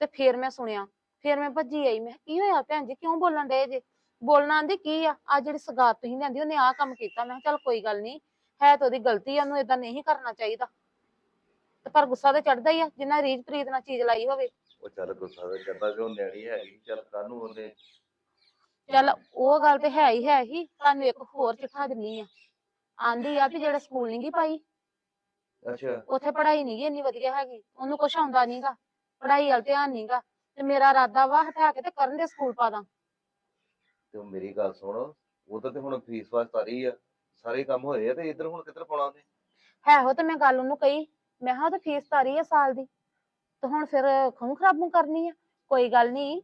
ਤੇ ਫਿਰ ਮੈਂ ਸੁਣਿਆ ਫਿਰ ਮੈਂ ਭੱਜੀ ਆਈ ਮੈਂ ਕਿਹਾ, ਕੀ ਹੋਇਆ ਭੈਣ ਜੀ ਕਿਉਂ ਬੋਲਣ ਡਏ ਜੇ? ਬੋਲਣਾ ਆਂਦੀ ਕੀ ਆ? ਆ ਜਿਹੜੀ ਸਗਾਤ ਤੁਸੀਂ ਲੈਂਦੀ ਉਹਨੇ ਆਹ ਕੰਮ ਕੀਤਾ। ਮੈਂ ਕਿਹਾ ਚੱਲ ਕੋਈ ਗੱਲ ਨਹੀਂ ਹੈ ਤਾਂ ਉਹਦੀ ਗਲਤੀ ਆ ਉਹਨੂੰ ਇਦਾਂ ਨਹੀਂ ਕਰਨਾ ਚਾਹੀਦਾ। ਤੇ ਪਰ ਗੁੱਸਾ ਤਾਂ ਚੜਦਾ ਹੀ ਆ ਜਿੰਨਾ ਰੀਤ ਪ੍ਰੀਤ ਨਾਲ ਚੀਜ਼ ਲਾਈ ਹੋਵੇ। ਉਹ ਚੱਲ ਗੁੱਸਾ ਤਾਂ ਕਰਦਾ ਉਹ ਨਿਆਣੀ ਹੈਗੀ ਚੱਲ ਕਾਹਨੂੰ ਉਹਨੇ ਚੱਲ ਉਹ ਗੱਲ ਤੇ ਹੈ ਹੀ ਹੈ ਹੀ ਤੁਹਾਨੂੰ ਇੱਕ ਹੋਰ ਚਿੱਠਾ ਦਿੰਨੀ ਆ। ਆਂਦੀ ਆ ਵੀ ਜਿਹੜਾ ਸਕੂਲ ਨਹੀਂ ਗਈ ਪਾਈ ਅੱਛਾ। ਉੱਥੇ ਪੜ੍ਹਾਈ ਨਹੀਂ ਗੀ ਇੰਨੀ ਵਧੀਆ ਹੈਗੀ ਉਹਨੂੰ ਕੁਛ ਆਉਂਦਾ ਨਹੀਂਗਾ ਪੜ੍ਹਾਈ ਵੱਲ ਧਿਆਨ ਨਹੀਂਗਾ ਤੇ ਮੇਰਾ ਇਰਾਦਾ ਵਾ ਹਟਾ ਕੇ ਤੇ ਕਰਨ ਦੇ ਸਕੂਲ ਪਾ ਦਾਂ। ਤੇ ਉਹ ਮੇਰੀ ਗੱਲ ਸੁਣ ਉਹਦਾ ਤੇ ਹੁਣ ਫੀਸ ਵਾਸ ਤਾਰੀ ਆ ਸਾਰੇ ਕੰਮ ਹੋਏ ਆ ਤੇ ਇੱਧਰ ਹੁਣ ਕਿੱਧਰ ਪਾਉਣਾ ਉਹਨੇ? ਹੈ ਉਹ ਤੇ ਮੈਂ ਗੱਲ ਉਹਨੂੰ ਕਹੀ ਮੈਂ ਕਿਹਾ ਉਹ ਤਾਂ ਫੀਸ ਤਾਰੀ ਆ ਸਾਲ ਦੀ ਤੇ ਹੁਣ ਫਿਰ ਖੂਨ ਖਰਾਬੂ ਕਰਨੀ ਆ ਕੋਈ ਗੱਲ ਨਹੀਂ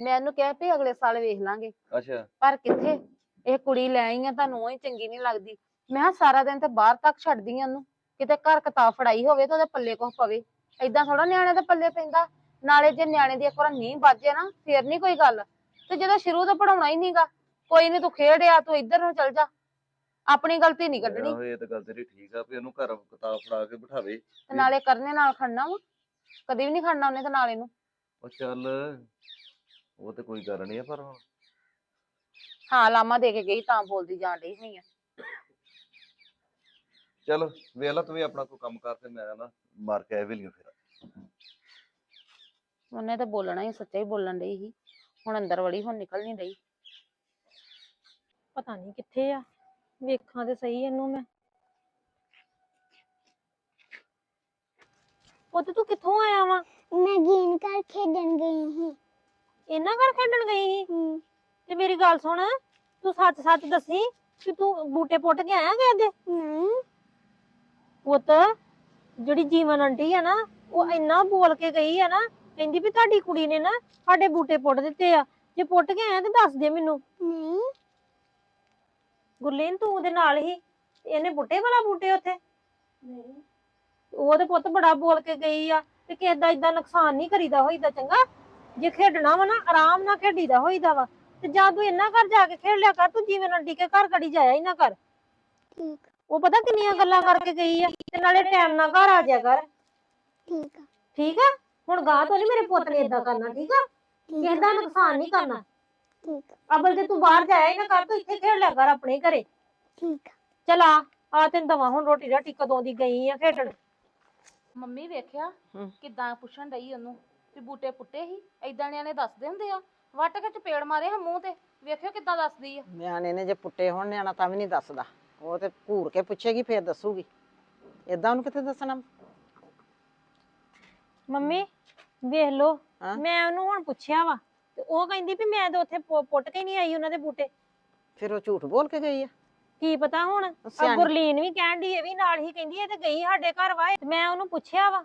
ਮੈਂ ਉਹਨੂੰ ਕਿਹਾ ਵੀ ਅਗਲੇ ਸਾਲ ਵੇਖ ਲਾਂਗੇ। ਅੱਛਾ। ਪਰ ਕਿੱਥੇ? ਇਹ ਕੁੜੀ ਲੈ ਆਈ ਆ ਤੁਹਾਨੂੰ ਹੀ ਚੰਗੀ ਨਹੀਂ ਲੱਗਦੀ। ਮੈਂ ਕਿਹਾ ਸਾਰਾ ਦਿਨ ਤੇ ਬਾਹਰ ਤੱਕ ਛੱਡਦੀ ਆ ਉਹਨੂੰ ਕਿਤੇ ਘਰ ਕਿਤਾਬ ਫੜਾਈ ਹੋਵੇ ਤਾਂ ਉਹਦੇ ਪੱਲੇ ਕੁਛ ਪਵੇ। ਏਦਾਂ ਥੋੜਾ ਨਿਆਣੇ ਦੇ ਪੱਲੇ ਪੈਂਦਾ ਨਾਲੇ ਜੇ ਨਿਆਣੇ ਦੀ ਇੱਕ ਵਾਰ ਨੀਂਹ ਵੱਜੇ ਨਾ ਫੇਰ ਨਹੀਂ ਕੋਈ ਗੱਲ। ਤੇ ਜਦੋਂ ਸ਼ੁਰੂ ਤੋਂ ਪੜਾਉਣਾ ਹੀ ਨਹੀਂਗਾ ਕੋਈ ਨਹੀਂ ਤੂੰ ਖੇਡਿਆ ਤੂੰ ਇੱਧਰ ਨੂੰ ਚੱਲ ਜਾ। ਆਪਣੀ ਗਲਤੀ ਨਹੀਂ ਕੱਢਣੀ। ਆਹੋ ਇਹ ਤਾਂ ਗੱਲ ਤੇਰੀ ਠੀਕ ਆ ਵੀ ਉਹਨੂੰ ਘਰ ਕਿਤਾਬ ਫੜਾ ਕੇ ਬਿਠਾਵੇ। ਤੇ ਨਾਲੇ ਕਰਨੇ ਨਾਲ ਖੜਨਾ ਵਾ। ਕਦੀ ਵੀ ਨਹੀਂ ਖੜਨਾ ਉਹਨੇ ਤੇ ਨਾਲੇ ਨੂੰ ਉਹ ਚੱਲ ਉਹ ਤੇ ਕੋਈ ਗੱਲ ਨਹੀਂ ਆ ਪਰ ਹੁਣ। ਹਾਂ ਲਾਮਾ ਦੇ ਕੇ ਗਈ ਤਾਂ ਬੋਲਦੀ ਜਾਣ ਡਈ ਨਹੀਂ ਆ। ਚੱਲ ਵੇਖ ਲਾ ਤੂੰ ਵੀ ਆਪਣਾ ਕੋਈ ਕੰਮ ਕਰ ਤੇ ਮੈਂ ਨਾ ਮਾਰ ਕੇ ਆਏ ਵੇਲੀਓ ਫਿਰ। ਉਹਨੇ ਤਾਂ ਬੋਲਣਾ ਹੀ ਸੱਚਾ ਹੀ ਬੋਲਣ ਡਈ ਸੀ। ਹੁਣ ਅੰਦਰ ਵੜੀ ਹੁਣ ਨਿਕਲ ਨਹੀਂ ਡਈ ਪਤਾ ਨਹੀਂ ਕਿੱਥੇ ਆ। ਵੇਖਾਂ ਤੇ ਸਹੀ ਇਹਨੂੰ ਮੈਂ। ਪੁੱਤ ਤੂੰ ਕਿੱਥੋਂ ਆਇਆ ਵਾ? ਮੈਂ ਗੇਮ ਘਰ ਖੇਡਣ ਗਈ ਸੀ। ਇਹਨਾਂ ਘਰ ਖੇਡਣ ਗਈ ਸੀ? ਹਮ, ਤੇ ਮੇਰੀ ਗੱਲ ਸੁਣ ਤੂੰ ਸੱਚ ਸੱਚ ਦੱਸੀ ਕਿ ਤੂੰ ਬੂਟੇ ਪੁੱਟ ਕੇ ਆਇਆ ਕਿਸੇ ਦੇ ਨਹੀਂ। ਪੁੱਤ ਜਿਹੜੀ ਜੀਵਨ ਆਂਟੀ ਆ ਨਾ ਉਹ ਇੰਨਾ ਬੋਲ ਕੇ ਗਈ ਆ ਨਾ ਕਹਿੰਦੀ ਵੀ ਤੁਹਾਡੀ ਕੁੜੀ ਨੇ ਨਾ ਸਾਡੇ ਬੂਟੇ ਪੁੱਟ ਦਿੱਤੇ ਆ। ਜੇ ਪੁੱਟ ਕੇ ਆਇਆ ਤੇ ਦੱਸ ਦੇ ਮੈਨੂੰ। ਨਹੀਂ। ਗੁਰਲੀਨ ਤੂੰ ਉਹਦੇ ਨਾਲ ਹੀ। ਇਹਨੇ ਬੂਟੇ ਵਾਲਾ ਬੂਟੇ ਉੱਥੇ? ਉਹ ਤੇ ਪੁੱਤ ਬੜਾ ਬੋਲ ਕੇ ਗਈ ਆ ਤੇ ਕਿਸੇ ਦਾ ਇਦਾਂ ਨੁਕਸਾਨ ਨਹੀਂ ਕਰੀਦਾ ਹੋਈਦਾ ਚੰਗਾ। ਜੇ ਖੇਡਣਾ ਵਾ ਨਾ ਆਰਾਮ ਨਾਲ ਖੇਡੀਦਾ ਹੋਈਦਾ ਵਾ। ਤੇ ਜਾਂ ਤੂੰ ਇਹਨਾਂ ਘਰ ਜਾ ਕੇ ਖੇਡ ਲਿਆ ਕਰ ਤੂੰ ਜੀਵਨ ਆਂਟੀ ਕੇ ਘਰ ਕੜੀ ਜਾਇਆ ਹੀ ਨਾ ਕਰ। ਠੀਕ ਉਹ ਪਤਾ ਕਿੰਨੀਆਂ ਗੱਲਾਂ ਕਰਕੇ ਗਈ ਆ ਤੇ ਨਾਲੇ ਟਾਈਮ ਨਾਲ ਘਰ ਆ ਜਾ ਕਰ। ਠੀਕ ਆ। ਠੀਕ ਆ? ਹੁਣ ਗਾਂ ਤੋਂ ਨਹੀਂ ਮੇਰੇ ਪੁੱਤ ਨੇ ਇਦਾਂ ਕਰਨਾ ਠੀਕ ਆ? ਠੀਕ ਕਿਸੇ ਦਾ ਨੁਕਸਾਨ ਨਹੀਂ ਕਰਨਾ। ਠੀਕ ਆ। ਅਬਲ ਤੇ ਤੂੰ ਬਾਹਰ ਜਾਇਆ ਹੀ ਨਾ ਕਰ ਤੂੰ ਇੱਥੇ ਖੇਡ ਲਿਆ ਕਰ ਆਪਣੇ ਘਰੇ। ਠੀਕ ਆ। ਚਲ ਆ ਆ ਤੈਨੂੰ ਦਵਾ ਹੁਣ ਰੋਟੀ ਰਾਟੀ ਕਦੋਂ ਦੀ ਗਈ ਆ ਖੇਡਣ। ਮੰਮੀ ਵੇਖਿਆ ਹਮ। ਕਿਦਾਂ ਪੁੱਛਣ ਡਈ ਉਹਨੂੰ ਵੀ ਬੂਟੇ ਪੁੱਟੇ ਸੀ? ਏਦਾਂ ਨਿਆਣੇ ਦੱਸਦੇ ਹੁੰਦੇ ਆ। ਵੱਟ ਕੇ ਚਪੇੜ ਮਾਰੇ ਹਾਂ ਮੂੰਹ ਤੇ। ਵੇਖਿਓ ਕਿਦਾਂ ਦੱਸਦੀ ਆ। ਨਿਆਣੇ ਨੇ ਜੇ ਪੁੱਟੇ ਹੋਣ ਨਿਆਣਾ ਤਾਂ ਵੀ ਨਹੀਂ ਦੱਸਦਾ। ਉਹ ਤੇ ਘੂਰ ਕੇ ਪੁੱਛੇਗੀ ਫੇਰ ਦੱਸੂਗੀ। ਏਦਾਂ ਉਹਨੂੰ ਕਿੱਥੇ ਦੱਸਣਾ? ਮੰਮੀ ਵੇਖ ਲੋ ਹਾਂ? ਮੈਂ ਉਹਨੂੰ ਹੁਣ ਪੁੱਛਿਆ ਵਾ ਤੇ ਉਹ ਕਹਿੰਦੀ ਵੀ ਮੈਂ ਤਾਂ ਉੱਥੇ ਪੁ- ਪੁੱਟ ਕੇ ਨਹੀਂ ਆਈ ਉਹਨਾਂ ਦੇ ਬੂਟੇ। ਫਿਰ ਉਹ ਝੂਠ ਬੋਲ ਕੇ ਗਈ ਆ? ਕੀ ਪਤਾ ਹੁਣ? ਆਹ ਸਿਆਣੀ। ਗੁਰਲੀਨ ਵੀ ਕਹਿਣ ਦੀ ਇਹ ਵੀ ਨਾਲ ਹੀ ਕਹਿੰਦੀ ਇਹ ਤੇ ਗਈ ਸਾਡੇ ਘਰ ਵਾ। ਤੇ ਮੈਂ ਉਹਨੂੰ ਪੁੱਛਿਆ ਵਾ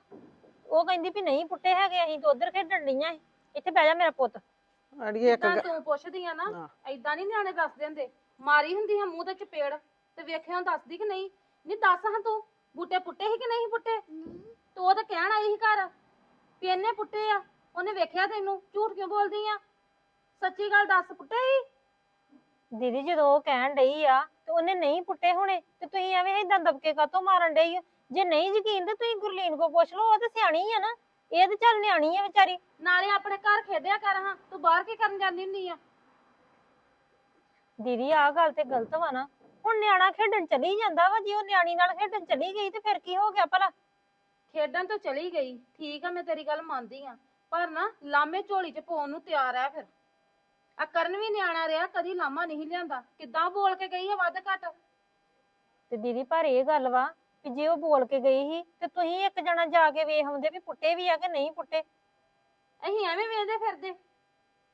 ਉਹ ਕਹਿੰਦੀ ਵੀ ਨਹੀਂ ਪੁੱਟੇ ਹੈਗੇ ਅਸੀਂ ਤਾਂ ਉਧਰ ਖੇਡਣ ਡਈਆਂ ਸੀ ਇੱਥੇ ਬਹਿ ਜਾ ਮੇਰਾ ਪੁੱਤ। ਅੜੀਏ ਇੱਕ ਤਾਂ ਗ- ਤੂੰ ਪੁੱਛਦੀ ਆ ਨਾ ਹਾਂ। ਏਦਾਂ ਨਹੀਂ ਨਿਆਣੇ ਦੱਸਦੇ ਹੁੰਦੇ ਮਾਰੀ ਹੁੰਦੀ ਆ ਮੂੰਹ ਤੇ ਚਪੇੜ ਤੇ ਵੇਖਿਆ ਦੱਸਦੀ ਕਿ ਨਹੀਂ? ਨਹੀਂ ਦੱਸ ਹਾਂ ਤੂੰ ਬੂਟੇ ਪੁੱਟੇ ਸੀ ਕਿ ਨਹੀਂ ਪੁੱਟੇ? ਤੂੰ ਉਹ ਤਾਂ ਕਹਿਣ ਆਈ ਸੀ ਘਰ। ਵੀ ਇਹਨੇ ਪੁੱਟੇ ਆ? ਉਹਨੇ ਵੇਖਿਆ ਤੈਨੂੰ? ਝੂਠ ਕਿਉਂ ਬੋਲਦੀ ਆ? ਸੱਚੀ ਗੱਲ ਦੱਸ ਪੁੱਟੇ ਸੀ ਦੀਦੀ ਜਦੋਂ ਉਹ ਕਹਿਣ ਡਈ ਆ ਤੇ ਉਹਨੇ ਨਹੀਂ ਪੁੱਟੇ ਹੋਣੇ ਤੇ ਤੁਸੀਂ ਐਵੇਂ ਏਦਾਂ ਦਬਕੇ ਕਾਤੋਂ ਮਾਰਨ ਡਈ ਹੋ? ਜੇ ਨਹੀਂ ਯਕੀਨ ਤੇ ਤੁਸੀਂ ਗੁਰਲੀਨ ਕੋ ਪੁੱਛ ਲਓ ਉਹ ਤੇ ਸਿਆਣੀ ਆ ਨਾ। ਇਹ ਤੇ ਚੱਲ ਨਿਆਣੀ ਆ ਵਿਚਾਰੀ। ਨਾਲੇ ਆਪਣੇ ਘਰ ਖੇਡਿਆ ਕਰ ਹਾਂ। ਤੂੰ ਬਾਹਰ ਕੀ ਕਰਨ ਜਾਂਦੀ ਹੁੰਦੀ ਆ? ਦੀਦੀ ਆਹ ਗੱਲ ਤੇ ਗਲਤ ਵਾ ਨਾ। ਹੁਣ ਨਿਆਣਾ ਖੇਡਣ ਚਲੀ ਜਾਂਦਾ ਵਾ ਜੇ ਉਹ ਨਿਆਣੀ ਨਾਲ ਖੇਡਣ ਚਲੀ ਗਈ ਤੇ ਫਿਰ ਕੀ ਹੋ ਗਿਆ ਭਲਾ? ਖੇਡਣ ਤੋਂ ਚਲੀ ਗਈ ਠੀਕ ਆ ਮੈਂ ਤੇਰੀ ਗੱਲ ਮੰਨਦੀ ਆ ਪਰ ਨਾ ਲਾਮੇ ਝੋਲੀ ਚ ਪਾਉਣ ਨੂੰ ਤਿਆਰ ਆ ਫਿਰ। ਆ ਕਰਨ ਵੀ ਨਿਆਣਾ ਰਿਹਾ ਕਦੀ ਲਾਮਾ ਨਹੀਂ ਲਿਆਂਦਾ ਕਿੱਦਾਂ ਬੋਲ ਕੇ ਗਈ ਆ ਵੱਧ ਘੱਟ? ਤੇ ਦੀਦੀ ਪਰ ਇਹ ਗੱਲ ਵਾ ਕਿ ਜੇ ਉਹ ਬੋਲ ਕੇ ਗਈ ਸੀ ਤੇ ਤੁਸੀਂ ਇੱਕ ਜਣਾ ਜਾ ਕੇ ਵੇਖ ਆਉਂਦੇ ਵੀ ਪੁੱਟੇ ਵੀ ਆ ਕਿ ਨਹੀਂ ਪੁੱਟੇ? ਅਸੀਂ ਐਵੇਂ ਵੇਖਦੇ ਫਿਰਦੇ।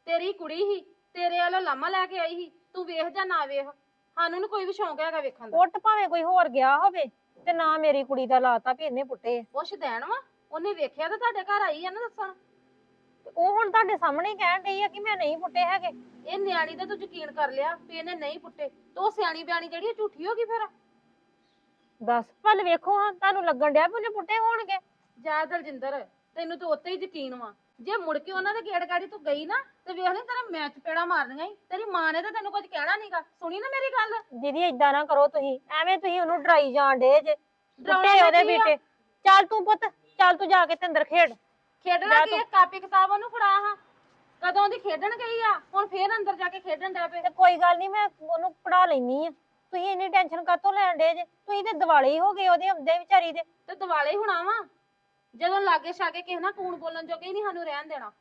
ਤੇਰੀ ਕੁੜੀ ਹੀ ਤੇਰੇ ਵਾਲਾ ਲਾਮਾ ਲੈ ਕੇ ਆਈ ਸੀ ਤੂੰ ਵੇਖ ਜਾਂ ਨਾ ਵੇਖ ਸਾਨੂੰ ਨੀ ਕੋਈ ਵੀ ਸ਼ੌਂਕ ਹੈਗਾ ਵੇਖਣ ਦਾ। ਪੁੱਟ ਭਾਵੇਂ ਕੋਈ ਹੋਰ ਗਿਆ ਹੋਵੇ। ਤੇ ਨਾ ਮੇਰੀ ਕੁੜੀ ਦਾ ਲਾਤਾ ਵੀ ਇਹਨੇ ਪੁੱਟੇ। ਆ। ਪੁੱਛ ਦੇਣ ਵਾ ਉਹਨੇ ਵੇਖਿਆ ਤਾਂ ਤੁਹਾਡੇ ਘਰ ਆਈ ਆ ਨਾ ਦੱਸਣ। ਤੇ ਉਹ ਹੁਣ ਤੁਹਾਡੇ ਸਾਹਮਣੇ ਹੀ ਕਹਿਣ ਡਈ ਆ ਕਿ ਮੈਂ ਨਹੀਂ ਪੁੱਟੇ ਹੈਗੇ। ਇਹ ਨਿਆਣੀ ਤੇ ਤੂੰ ਯਕੀਨ ਕਰ ਲਿਆ ਵੀ ਇਹਨੇ ਨਹੀਂ ਪੁੱਟੇ ਤੇ ਸਿਆਣੀ ਬਿਆਣੀ ਜਿਹੜੀ ਉਹ ਝੂਠੀ ਹੋ ਗਈ ਫਿਰ? ਦੱਸ ਭਲ ਵੇਖੋ ਹਾਂ ਤੁਹਾਨੂੰ ਲੱਗਣ ਡਿਆ ਵੀ ਉਹਨੇ ਪੁੱਟੇ ਹੋਣਗੇ। ਜਾ ਦਲਜਿੰਦਰ ਤੈਨੂੰ ਤੇ ਉੱਤੇ ਹੀ ਯਕੀਨ ਵਾ। ਜੇ ਮੁੜ ਕੇ ਉਹਨਾਂ ਦੇ ਗੇੜ ਗਾੜੀ ਤੂੰ ਗਈ ਨਾ ਤੇ ਵੇਖ ਲਈ ਤੇਰਾ ਮੈਚ ਪੇੜਾ ਮਾਰਨੀਆਂ ਈ। ਤੇਰੀ ਮਾਂ ਨੇ ਤਾਂ ਤੈਨੂੰ ਕੁਝ ਕਹਿਣਾ ਨਹੀਂਗਾ ਸੁਣੀ ਨਾ ਮੇਰੀ ਗੱਲ? ਦੀਦੀ ਏਦਾਂ ਨਾ ਕਰੋ ਤੁਸੀਂ। ਐਵੇਂ ਤੁਸੀਂ ਉਹਨੂੰ ਡਰਾਈ ਜਾਣ ਡੇ ਜੇ। ਡਰਾਉਣਾ ਉਹਦੇ ਕੀ ਆ? ਬੀਟੇ। ਚੱਲ ਤੂੰ ਪੁੱਤ ਚੱਲ ਤੂੰ ਜਾ ਕੇ ਤੇ ਅੰਦਰ ਖੇਡ। ਖੇਡਣਾ ਜਾ ਕੀ ਆ? ਕਾਪੀ ਕਿਤਾਬ ਉਹਨੂੰ ਫੜਾ ਹਾਂ। ਕਦੋਂ ਦੀ ਖੇਡਣ ਗਈ ਆ? ਹੁਣ ਫੇਰ ਅੰਦਰ ਜਾ ਕੇ ਖੇਡਣ ਡੈ ਪਏ। ਤੇ ਕੋਈ ਗੱਲ ਨਹੀਂ ਮੈਂ ਉਹਨੂੰ ਪੜਾ ਲੈਣੀ ਆ। ਤੁਸੀਂ ਇੰਨੀ ਟੈਨਸ਼ਨ ਕਾਤੋਂ ਲੈਣ ਡੇ ਜੇ? ਤੁਸੀਂ ਤੇ ਦਿਵਾਲੇ ਹੀ ਹੋ ਗਏ ਉਹਦੇ ਹੁੰਦੇ ਵਿਚਾਰੀ ਦੇ। ਤੇ ਦਿਵਾਲੇ ਹੋਣਾ ਵਾ। ਜਦੋਂ ਲਾਗੇ ਛਾਗੇ ਕਿਸੇ ਨਾਲ ਕੂਣ ਬੋਲਣ ਜੋਗੇ ਹੀ ਨਹੀਂ ਸਾਨੂੰ ਰਹਿਣ ਦੇਣਾ।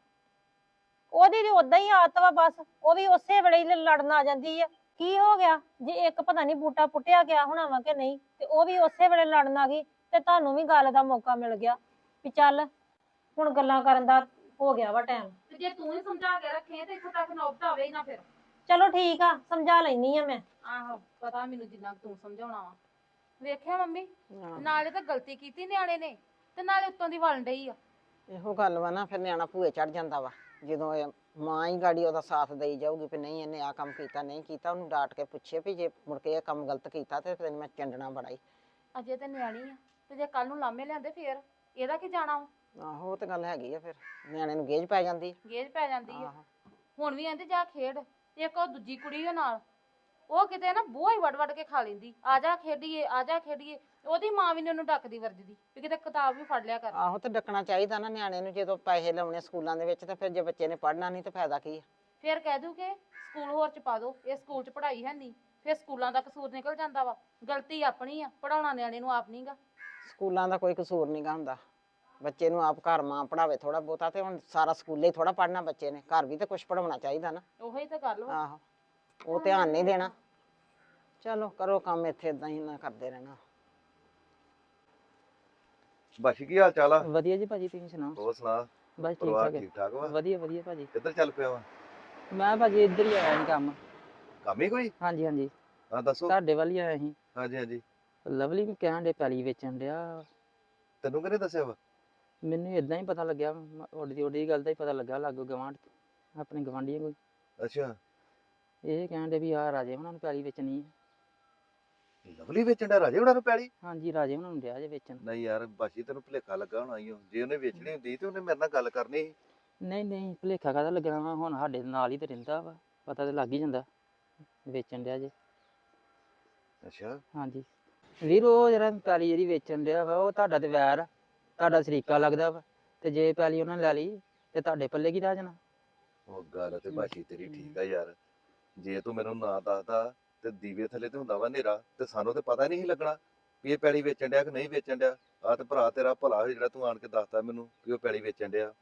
ਉਹਦੀ ਤੇ ਉਦਾਂ ਹੀ ਆਦਤ ਵਾ ਬਸ ਉਹ ਵੀ ਉਸੇ ਵੇਲੇ ਹੀ ਲੜਨ ਆ ਜਾਂਦੀ ਆ। ਕੀ ਹੋ ਗਿਆ? ਜੇ ਇੱਕ ਪਤਾ ਨਹੀਂ ਬੂਟਾ ਪੁੱਟਿਆ ਗਿਆ ਹੋਣਾ ਵਾ ਕਿ ਨਹੀਂ ਤੇ ਉਹ ਵੀ ਉਸੇ ਵੇਲੇ ਲੜਨ ਆ ਗਈ ਤੇ ਤੁਹਾਨੂੰ ਵੀ ਗੱਲ ਦਾ ਮੌਕਾ ਮਿਲ ਗਿਆ ਵੀ ਚੱਲ ਹੁਣ ਗੱਲਾਂ ਕਰਨ ਦਾ ਹੋ ਗਿਆ ਵਾ ਟਾਈਮ। ਤੇ ਜੇ ਤੂੰ ਹੀ ਸਮਝਾ ਕੇ ਰੱਖੇ ਤੇ ਇੱਥੋਂ ਤੱਕ ਨੌਬਤ ਆਵੇ ਹੀ ਨਾ ਫਿਰ। ਚਲੋ ਠੀਕ ਆ ਸਮਝਾ ਲੈਣੀ ਆ ਮੈਂ। ਆਹੋ ਪਤਾ ਮੈਨੂੰ ਜਿੰਨਾ ਕੁ ਤੂੰ ਸਮਝਾਉਣਾ ਵਾ। ਵੇਖਿਆ ਮੰਮੀ। ਨਾਲੇ ਤਾਂ ਗਲਤੀ ਕੀਤੀ ਨਿਆਣੇ ਨੇ। ਤੇ ਨਾਲੇ ਉੱਤੋਂ ਦੀ ਵਲਣ ਡਈ ਆ। ਇਹੋ ਗੱਲ ਵਾ ਨਾ ਫਿਰ ਨਿਆਣਾ ਭੂਏ ਚੜ ਜਾਂਦਾ ਵਾ। ਜਦੋਂ ਇਹ ਮਾਂ ਹੀ ਗਾੜੀ ਉਹਦਾ ਸਾਥ ਦੇਈ ਜਾਊਗੀ ਵੀ ਨਹੀਂ ਇਹਨੇ ਆ ਕੰਮ ਕੀਤਾ ਨਹੀਂ ਕੀਤਾ ਉਹਨੂੰ ਡਾਂਟ ਕੇ ਪੁੱਛੇ ਵੀ ਜੇ ਮੁੜ ਕੇ ਇਹ ਕੰਮ ਗਲਤ ਕੀਤਾ ਤੇ ਫਿਰ ਮੈਂ ਚੰਡਣਾ ਬੜਾਈ ਅਜੇ ਤੇ ਨਿਆਣੀ ਆ ਤੇ ਜੇ ਕੱਲ ਨੂੰ ਲਾਮੇ ਲਿਆਂਦੇ ਫੇਰ ਇਹਦਾ ਕੀ ਜਾਣਾ ਵਾ? ਆਹੋ ਉਹ ਤੇ ਗੱਲ ਹੈਗੀ ਆ ਫਿਰ ਨਿਆਣੇ ਨੂੰ ਗੇਜ ਪੈ ਜਾਂਦੀ ਗੇਜ ਪੈ ਜਾਂਦੀ ਆ। ਆਹੋ। ਹੁਣ ਵੀ ਕਹਿੰਦੇ ਜਾ ਖੇਡ ਇੱਕ ਉਹ ਦੂਜੀ ਕੁੜੀ ਆ ਨਾਲ ਉਹ ਕਿਤੇ ਨਾ ਬੂਹਾ ਹੀ ਵੜ ਵੜ ਕੇ ਖਾ ਲੈਂਦੀ। ਆ ਜਾ ਖੇਡੀਏ ਆ ਜਾ ਖੇਡੀਏ। ਉਹਦੀ ਮਾਂ ਵੀ ਨੀ ਉਹਨੂੰ ਡੱਕਦੀ ਵਰਜਦੀ ਵੀ ਕਿਤੇ ਕਿਤਾਬ ਵੀ ਫੜ ਲਿਆ ਕਰ। ਆਹੋ ਤੇ ਡੱਕਣਾ ਚਾਹੀਦਾ ਨਾ ਨਿਆਣੇ ਨੂੰ ਜਦੋਂ ਪੈਸੇ ਲਾਉਣੇ ਸਕੂਲਾਂ ਦੇ ਵਿੱਚ ਤੇ ਫਿਰ ਜੇ ਬੱਚੇ ਨੇ ਪੜ੍ਹਨਾ ਨਹੀਂ ਤੇ ਫਾਇਦਾ ਕੀ ਆ? ਫਿਰ ਕਹਿ ਦੂ ਕਿ ਸਕੂਲ ਹੋਰ ਚ ਪਾ ਦੋ ਇਹ ਸਕੂਲ ਚ ਪੜ੍ਹਾਈ ਹੈ ਨਹੀਂ ਫਿਰ ਸਕੂਲਾਂ ਦਾ ਕਸੂਰ ਨਿਕਲ ਜਾਂਦਾ ਵਾ। ਗਲਤੀ ਆਪਣੀ ਆ ਪੜਾਉਣਾ ਨਿਆਣੇ ਨੂੰ ਆਪ ਨਹੀਂਗਾ ਸਕੂਲਾਂ ਦਾ ਕੋਈ ਕਸੂਰ ਨਹੀਂ ਗਾ ਹੁੰਦਾ। ਬੱਚੇ ਨੂੰ ਆਪ ਘਰ ਮਾਂ ਪੜਾਵੇ ਥੋੜਾ ਬਹੁਤਾ ਤੇ ਹੁਣ ਸਾਰਾ ਸਕੂਲੇ ਹੀ ਥੋੜਾ ਪੜਨਾ ਬੱਚੇ ਨੇ ਘਰ ਵੀ ਤੇ ਕੁਝ ਪੜਾਉਣਾ ਚਾਹੀਦਾ ਨਾ। ਉਹੀ ਤਾਂ ਗੱਲ ਵਾ। ਆਹੋ। ਉਹ ਧਿਆਨ ਨਹੀਂ ਦੇਣਾ। ਚਲੋ ਕਰੋ ਕੰਮ ਇੱਥੇ ਇਦਾਂ ਹੀ ਨਾ ਕਰਦੇ ਰਹਿਣਾ। ਬਾਸ਼ੀ ਕੀ ਹਾਲ ਚਾਲ ਆ? ਵਧੀਆ ਜੀ ਭਾਜੀ ਤੁਸੀਂ ਸੁਣਾਓ? ਹੋਰ ਸੁਣਾ? ਬਸ ਠੀਕ ਪਰਿਵਾਰ ਠਾਕ ਹੈ। ਠੀਕ ਠਾਕ ਵਾ? ਵਧੀਆ ਵਧੀਆ ਭਾਜੀ। ਕਿੱਧਰ ਚੱਲ ਪਿਆ ਵਾ? ਮੈਂ ਭਾਜੀ ਇੱਧਰ ਹੀ ਆਇਆ ਸੀ ਕੰਮ। ਕੰਮ ਹੀ ਕੋਈ? ਹਾਂਜੀ ਹਾਂਜੀ। ਹਾਂ ਦੱਸੋ। ਤੁਹਾਡੇ ਵੱਲ ਹੀ ਆਇਆ ਸੀ। ਹਾਂਜੀ ਹਾਂਜੀ। ਲਵਲੀ ਵੀ ਕਹਿਣ ਦੇ ਪੈਲੀ ਵੇਚਣ ਡਿਆ। ਤੈਨੂੰ ਕਿਹਨੇ ਦੱਸਿਆ ਵਾ? ਮੈਨੂੰ ਇਦਾਂ ਹੀ ਪਤਾ ਲੱਗਿਆ। ਉਹਦੀ ਉਹਦੀ ਗੱਲ ਦਾ ਹੀ ਪਤਾ ਲੱਗਾ ਲਾਗੋ ਗਵਾਂਢ ਆਪਣੇ ਗਵਾਂਢੀਆਂ ਕੋਈ ਅੱਛਾ। ਇਹ ਕਹਿਣ ਦੇ ਵੀ ਆ ਰਾਜੇ ਉਹਨਾਂ ਨੂੰ ਪੈਲੀ ਵੇਚਣੀ ਹੈ ਲਵਲੀ ਵੇਚਣ ਦਾ ਰਾਜੇ ਉਹਨਾਂ ਨੂੰ ਪੈਲੀ? ਹਾਂਜੀ ਰਾਜੇ ਉਹਨਾਂ ਨੂੰ ਡਿਆ ਜੇ ਵੇਚਣ। ਨਹੀਂ ਯਾਰ ਬਾਸ਼ੀ ਤੈਨੂੰ ਭੁਲੇਖਾ ਲੱਗਾ ਹੋਣਾ ਈ ਓ। ਜੇ ਉਹਨੇ ਵੇਚਣੀ ਹੁੰਦੀ ਤੇ ਉਹਨੇ ਮੇਰੇ ਨਾਲ ਗੱਲ ਕਰਨੀ ਸੀ। ਨਹੀਂ ਨਹੀਂ ਭੁਲੇਖਾ ਕਾਹਦਾ ਲੱਗਣਾ ਵਾ? ਹੁਣ ਸਾਡੇ ਨਾਲ ਹੀ ਤੇ ਰਹਿੰਦਾ ਵਾ। ਪਤਾ ਤੇ ਲੱਗ ਹੀ ਜਾਂਦਾ ਵੇਚਣ ਡਿਆ ਜੇ। ਅੱਛਾ। ਹਾਂਜੀ। ਵੀਰ ਉਹ ਜਿਹੜਾ ਪੈਲੀ ਜਿਹੜੀ ਵੇਚਣ ਡਿਆ ਵਾ ਉਹ ਤੁਹਾਡਾ ਤੇ ਵੈਰ ਆ। ਤੁਹਾਡਾ ਸ਼ਰੀਕਾ ਲੱਗਦਾ ਵਾ। ਤੇ ਜੇ ਪੈਲੀ ਉਹਨਾਂ ਨੇ ਲੈ ਲਈ ਤੇ ਤੁਹਾਡੇ ਪੱਲੇ ਕੀ ਰਹਿ ਜਾਣਾ? ਉਹ ਗੱਲ ਤੇ ਬਾਸ਼ੀ ਤੇਰੀ ਠੀਕ ਆ ਯਾਰ। ਜੇ ਤੂੰ ਮੈਨੂੰ ਨਾ ਦੱਸਦਾ ਤੇ ਦੀਵੇ ਥੱਲੇ ਤੇ ਹੁੰਦਾ ਵਾ ਹਨੇਰਾ ਤੇ ਸਾਨੂੰ ਤੇ ਪਤਾ ਨਹੀਂ ਸੀ ਲੱਗਣਾ ਵੀ ਇਹ ਪੈਲੀ ਵੇਚਣ ਡਿਆ ਕਿ ਨਹੀਂ ਵੇਚਣ ਡਿਆ। ਆ ਤੇ ਭਰਾ ਤੇਰਾ ਭਲਾ ਹੋਇਆ ਜਿਹੜਾ ਤੂੰ ਆਣ ਕੇ ਦੱਸਦਾ ਮੈਨੂੰ ਕਿ ਉਹ ਪੈਲੀ ਵੇਚਣ ਡਿਆ।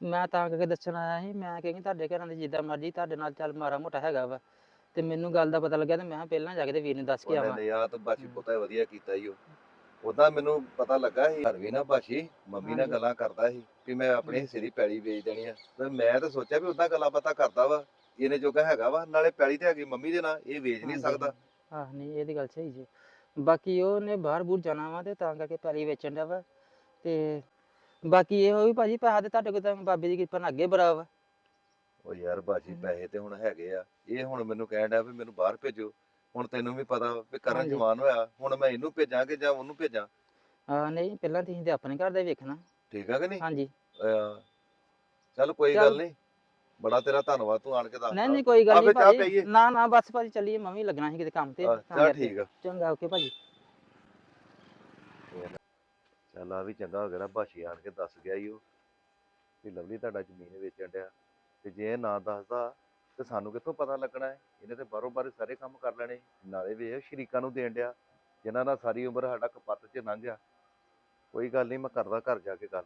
ਮੈਂ ਤਾਂ ਕਰਕੇ ਦੱਸਣ ਆਇਆ ਸੀ ਮੈਂ ਕਹਿੰਗੀ ਤੁਹਾਡੇ ਘਰਾਂ ਦੇ ਜਿੱਦਾਂ ਮਰਜ਼ੀ ਤੁਹਾਡੇ ਨਾਲ ਚੱਲ ਮਾਰਾ ਮੋਟਾ ਹੈਗਾ ਵਾ। ਤੇ ਮੈਨੂੰ ਗੱਲ ਦਾ ਪਤਾ ਲੱਗਿਆ ਤੇ ਮੈਂ ਕਿਹਾ ਪਹਿਲਾਂ ਜਾ ਕੇ ਤੇ ਵੀਰ ਨੂੰ ਦੱਸ ਕੇ ਉਹਨੇ ਆਵਾਂ। ਨੇ ਆ ਤਾਂ ਬਾਸ਼ੀ। ਪੁੱਤਾ ਵਧੀਆ ਕੀਤਾ ਈ ਉਹ। ਉਦਾਂ ਮੈਨੂੰ ਪਤਾ ਲੱਗਾ ਸੀ ਘਰ ਵੀ ਨਾ ਬਾਸ਼ੀ ਮੰਮੀ ਨਾਲ। ਗੱਲਾਂ ਕਰਦਾ ਸੀ ਕਿ ਮੈਂ ਆਪਣੇ ਹਿੱਸੇ ਦੀ ਪੈਲੀ ਵੇਚ ਦੇਣੀ ਆ। ਤੇ ਮੈਂ ਤਾਂ ਸੋਚਿਆ ਵੀ ਉਦਾਂ ਗੱਲਾਂ ਬਾਤਾਂ ਕਰਦਾ ਵਾ। ਇਹਨੇ ਜੋਗਾ ਹੈਗਾ ਵਾ ਨਾਲੇ ਪੈਲੀ ਤੇ ਹੈਗੀ ਮੰਮੀ ਦੇ ਨਾਲ ਇਹ ਵੇਚ ਨਹੀਂ ਹਾਂਜੀ, ਸਕਦਾ। ਆਹ ਨਹੀਂ ਇਹਦੀ ਗੱਲ ਸਹੀ ਜੀ। ਬਾਕੀ ਉਹਨੇ ਬਾਹਰ ਬੂਰ ਜਾਣਾ ਵਾ ਤੇ ਤਾਂ ਕਰਕੇ ਪੈਲੀ ਵੇਚਣ ਦਾ ਵਾ। ਤੇ ਬਾਕੀ ਇਹ ਹੋ ਵੀ ਭਾਜੀ ਪੈਸਾ ਤੇ ਤੁਹਾਡੇ ਕੋਲ ਤਾਂ ਬਾਬੇ ਦੀ ਕਿਰਪਾ ਨਾਲ ਅੱਗੇ ਬੜਾ ਵਾ। ਉਹ ਯਾਰ ਬਾਜੀ ਹਮ। ਪੈਸੇ ਤੇ ਹੁਣ ਹੈਗੇ ਆ। ਇਹ ਹੁਣ ਮੈਨੂੰ ਕਹਿਣ ਡਿਆ ਵੀ ਮੈਨੂੰ ਬਾਹਰ ਭੇਜੋ। ਹੁਣ ਤੈਨੂੰ ਵੀ ਪਤਾ ਵੀ ਕਰਨ ਹਾਂਜੀ। ਜਵਾਨ ਹੋਇਆ। ਹੁਣ ਮੈਂ ਇਹਨੂੰ ਭੇਜਾਂ ਕਿ ਜਾਂ ਉਹਨੂੰ ਭੇਜਾਂ? ਆ ਨਹੀਂ ਪਹਿਲਾਂ ਤੁਸੀਂ ਤੇ ਆਪਣੇ ਘਰ ਦਾ ਹੀ ਵੇਖਣਾ। ਠੀਕ ਆ ਕਿ ਨਹੀਂ? ਹਾਂਜੀ। ਅਹ ਚੱਲ ਕੋਈ ਚੱਲ। ਗੱਲ ਨਹੀਂ। ਬੜਾ ਤੇਰਾ ਧੰਨਵਾਦ ਤੂੰ ਆਣ ਕੇ ਦੱਸਦਾ ਨਹੀਂ ਨਹੀਂ ਕੋਈ ਗੱਲ ਨਹੀਂ ਭਾਜੀ? ਨਾ ਨਾ ਬਸ ਭਾਜੀ ਚੱਲੀਏ ਮੈਂ ਵੀ ਲੱਗਣਾ ਸੀ ਕਿਤੇ ਕੰਮ ਤੇ। ਚੱਲ। ਠੀਕ ਆ। ਚੰਗਾ ਓਕੇ ਭਾਜੀ। ਚੱਲ ਆ ਵੀ ਚੰਗਾ ਹੋ ਗਿਆ ਬਾਸ਼ੀ ਆਣ ਕੇ ਦੱਸ ਗਿਆ ਈ ਉਹ ਵੀ ਲਵਲੀ ਤੁਹਾਡਾ ਜ਼ਮੀਨ ਵੇਚਣ ਡਿਆ। ਤੇ ਜੇ ਨਾ ਦੱਸਦਾ ਤੇ ਸਾਨੂੰ ਕਿੱਥੋਂ ਪਤਾ ਲੱਗਣਾ ਹੈ? ਇਹਨੇ ਤੇ ਬਾਰੋ ਬਾਰ ਸਾਰੇ ਕੰਮ ਕਰ ਲੈਣੇ। ਨਾਲੇ ਵੀ ਇਹ ਸ਼ਰੀਕਾਂ ਨੂੰ ਦੇਣ ਡਿਆ। ਜਿਨ੍ਹਾਂ ਨਾਲ ਸਾਰੀ ਉਮਰ ਸਾਡਾ ਕਪੱਤ 'ਚ ਲੰਘ ਗਿਆ। ਕੋਈ ਗੱਲ ਨਹੀਂ ਮੈਂ ਕਰਦਾ ਘਰ ਜਾ ਕੇ ਗੱਲ।